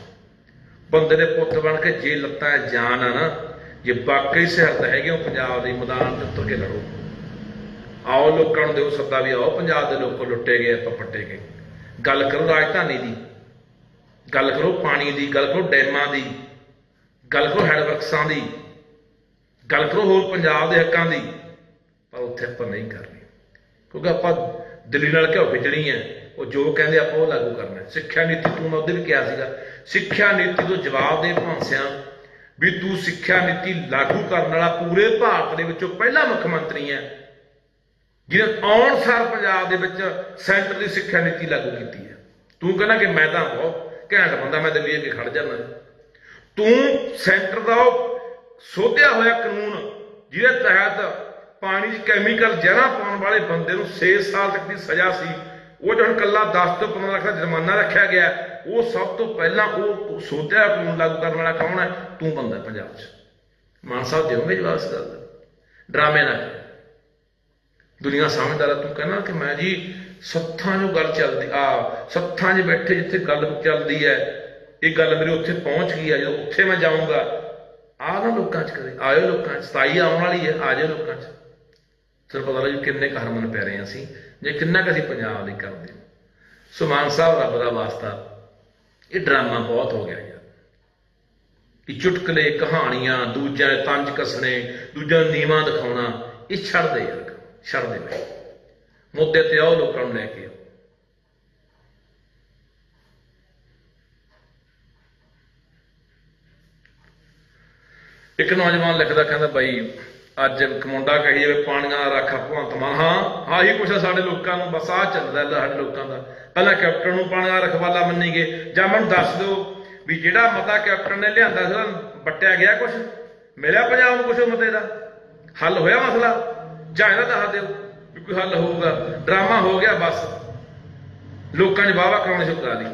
ਬੰਦੇ ਦੇ ਪੁੱਤ ਬਣ ਕੇ ਜੇ ਲੱਤਾਂ ਜਾਨ ਆ ਨਾ, ਜੇ ਵਾਕਈ ਸਿਹਰਤ ਹੈਗੇ ਉਹ ਪੰਜਾਬ ਦੇ ਮੈਦਾਨ ਤੇ ਉਤਰ ਕੇ ਲੜੋ। ਆਓ ਲੋਕਾਂ ਨੂੰ ਦਿਓ ਸੱਦਾ ਵੀ ਆਓ, ਪੰਜਾਬ ਦੇ ਲੋਕ ਲੁੱਟੇ ਗਏ, ਆਪਾਂ ਪੱਟੇ ਗਏ। ਗੱਲ ਕਰੋ ਰਾਜਧਾਨੀ ਦੀ, ਗੱਲ ਕਰੋ ਪਾਣੀ ਦੀ, ਗੱਲ ਕਰੋ ਡੈਮਾਂ ਦੀ, ਗੱਲ ਕਰੋ ਹੈਡਵਰਕਸਾਂ ਦੀ, ਗੱਲ ਕਰੋ ਹੋਰ ਪੰਜਾਬ ਦੇ ਹੱਕਾਂ ਦੀ, ਪਰ ਉੱਥੇ ਆਪਾਂ ਨਹੀਂ ਕਰਨੀ। ਕਿਉਂਕਿ ਆਪਾਂ ਦਿੱਲੀ ਨਾਲ ਘਿਓ ਖਿਚਣੀ ਹੈ ਉਹ ਜੋ ਕਹਿੰਦੇ ਆਪਾਂ ਉਹ ਲਾਗੂ ਕਰਨਾ ਸਿੱਖਿਆ ਨੀਤੀ ਤੂੰ ਮੈਂ ਉਹਦੇ ਵੀ ਕਿਹਾ ਸੀਗਾ। ਸਿੱਖਿਆ ਨੀਤੀ ਤੋਂ ਜਵਾਬ ਦੇ ਭਾਂਸਿਆਂ ਵੀ ਤੂੰ ਸਿੱਖਿਆ ਨੀਤੀ ਲਾਗੂ ਕਰਨ ਵਾਲਾ ਪੂਰੇ ਭਾਰਤ ਦੇ ਵਿੱਚੋਂ ਪਹਿਲਾ ਮੁੱਖ ਮੰਤਰੀ ਹੈ। ਜਿਹਨੇ ਆਉਣ ਸਾਰ ਪੰਜਾਬ ਦੇ ਵਿੱਚ ਸੈਂਟਰ ਦੀ ਸਿੱਖਿਆ ਨੀਤੀ ਲਾਗੂ ਕੀਤੀ ਹੈ। ਤੂੰ ਕਹਿੰਦਾ ਕਿ ਮੈਂ ਤਾਂ ਬਹੁਤ ਘੈਂਟ ਬੰਦਾ, ਮੈਂ ਦਿੱਲੀ ਅੱਗੇ ਖੜ ਜਾਣਾ ਤੂੰ ਸੈਂਟਰ ਦਾ ਉਹ ਸੋਧਿਆ ਹੋਇਆ ਕਾਨੂੰਨ, ਜਿਹਦੇ ਤਹਿਤ ਪਾਣੀ 'ਚ ਕੈਮੀਕਲ ਜ਼ਹਿਰਾਂ ਪਾਉਣ ਵਾਲੇ ਬੰਦੇ ਨੂੰ 6 ਸਾਲ ਤੱਕ ਦੀ ਸਜ਼ਾ ਸੀ ਉਹ ਜਿਹੜਾ ਕੱਲਾ 10 ਤੋਂ 15 ਲੱਖ ਦਾ ਜੁਰਮਾਨਾ ਰੱਖਿਆ ਗਿਆ, ਉਹ ਸਭ ਤੋਂ ਪਹਿਲਾਂ ਉਹ ਸੋਧਿਆ ਕਾਨੂੰਨ ਲਾਗੂ ਕਰਨ ਵਾਲਾ ਕੌਣ ਹੈ? ਤੂੰ ਬੰਦਾ ਪੰਜਾਬ 'ਚ। ਮਾਨ ਸਾਹਿਬ ਦਿਓਗੇ ਜਵਾਬ ਇਸ ਗੱਲ। ਦਾ ਡਰਾਮੇ ਨਾ ਕਰੋ। ਦੁਨੀਆ ਸਮਝਦਾਰ ਤੂੰ ਕਹਿੰਦਾ ਕਿ ਮੈਂ ਜੀ ਸੱਥਾਂ 'ਚੋਂ ਗੱਲ ਚੱਲਦੀ, ਆ, ਸੱਥਾਂ 'ਚ ਬੈਠੇ ਜਿੱਥੇ ਗੱਲ ਚੱਲਦੀ ਹੈ, ਇਹ ਗੱਲ ਮੇਰੇ ਉੱਥੇ ਪਹੁੰਚ ਗਈ ਆ ਜਦੋਂ ਉੱਥੇ ਮੈਂ ਜਾਊਂਗਾ। ਆ ਨਾ ਲੋਕਾਂ 'ਚ ਕਰੇ ਆਇਓ ਲੋਕਾਂ 'ਚ, ਸਤਾਈ ਆਉਣ ਵਾਲੀ ਹੈ, ਆ ਜਾਓ ਲੋਕਾਂ 'ਚ। ਤੁਹਾਨੂੰ ਪਤਾ ਲੱਗ ਕਿੰਨੇ ਕੁ ਹਰਮਨ ਪੈ ਰਹੇ ਹਾਂ ਅਸੀਂ। ਜੇ ਕਿੰਨਾ ਕੁ ਅਸੀਂ ਪੰਜਾਬ ਲਈ ਕਰਦੇ ਹਾਂ। ਸੋ ਮਾਨ ਸਾਹਿਬ ਰੱਬ ਦਾ ਵਾਸਤਾ ਇਹ ਡਰਾਮਾ ਬਹੁਤ ਹੋ ਗਿਆ ਯਾਰ। ਇਹ ਚੁਟਕਲੇ ਕਹਾਣੀਆਂ ਦੂਜਿਆਂ ਤੰਜ ਕੱਸਣੇ ਦੂਜਿਆਂ ਨੂੰ ਨੀਵਾਂ ਦਿਖਾਉਣਾ ਇਹ ਛੱਡ ਦੇ ਯਾਰ ਕੰਮ, ਛੱਡ ਦੇ ਬਈ ਮੁੱਦੇ ਤੇ ਆਓ ਲੋਕਾਂ ਨੂੰ ਲੈ ਕੇ ਆਓ। ਇੱਕ ਨੌਜਵਾਨ ਲਿਖਦਾ ਕਹਿੰਦਾ ਬਾਈ ਅੱਜ ਇੱਕ ਮੁੰਡਾ ਕਹੀ ਜਾਵੇ ਪਾਣੀਆਂ ਦਾ ਰੱਖ ਭਗਵੰਤ ਮਾਨ। ਹਾਂ, ਆਹੀ ਕੁਛ ਸਾਡੇ ਲੋਕਾਂ ਨੂੰ, ਬਸ ਆਹ ਚੱਲਦਾ ਲੈ ਸਾਡੇ ਲੋਕਾਂ ਦਾ। ਪਹਿਲਾਂ ਕੈਪਟਨ ਨੂੰ ਪਾਣੀਆਂ ਦਾ ਰਖਵਾਲਾ ਮੰਨੀ ਗਏ ਜਾਂ ਮੈਨੂੰ ਦੱਸ ਦਿਓ ਵੀ ਜਿਹੜਾ ਮਤਾ ਕੈਪਟਨ ਨੇ ਲਿਆਂਦਾ ਸੀ, ਉਹਦਾ ਵੱਟਿਆ ਗਿਆ ਕੁਛ? ਮਿਲਿਆ ਪੰਜਾਬ ਨੂੰ ਕੁਛ ਉਹ ਮਤੇ ਦਾ? ਹੱਲ ਹੋਇਆ ਮਸਲਾ? ਜਾਂ ਇਹਦਾ ਦੱਸ ਦਿਓ ਵੀ ਕੋਈ ਹੱਲ ਹੋਊਗਾ? ਡਰਾਮਾ ਹੋ ਗਿਆ ਬਸ। ਲੋਕਾਂ ਨੇ ਵਾਵਾ ਕਰਾਉਣੇ ਸ਼ੁਰੂ ਕਰਾ ਲਈ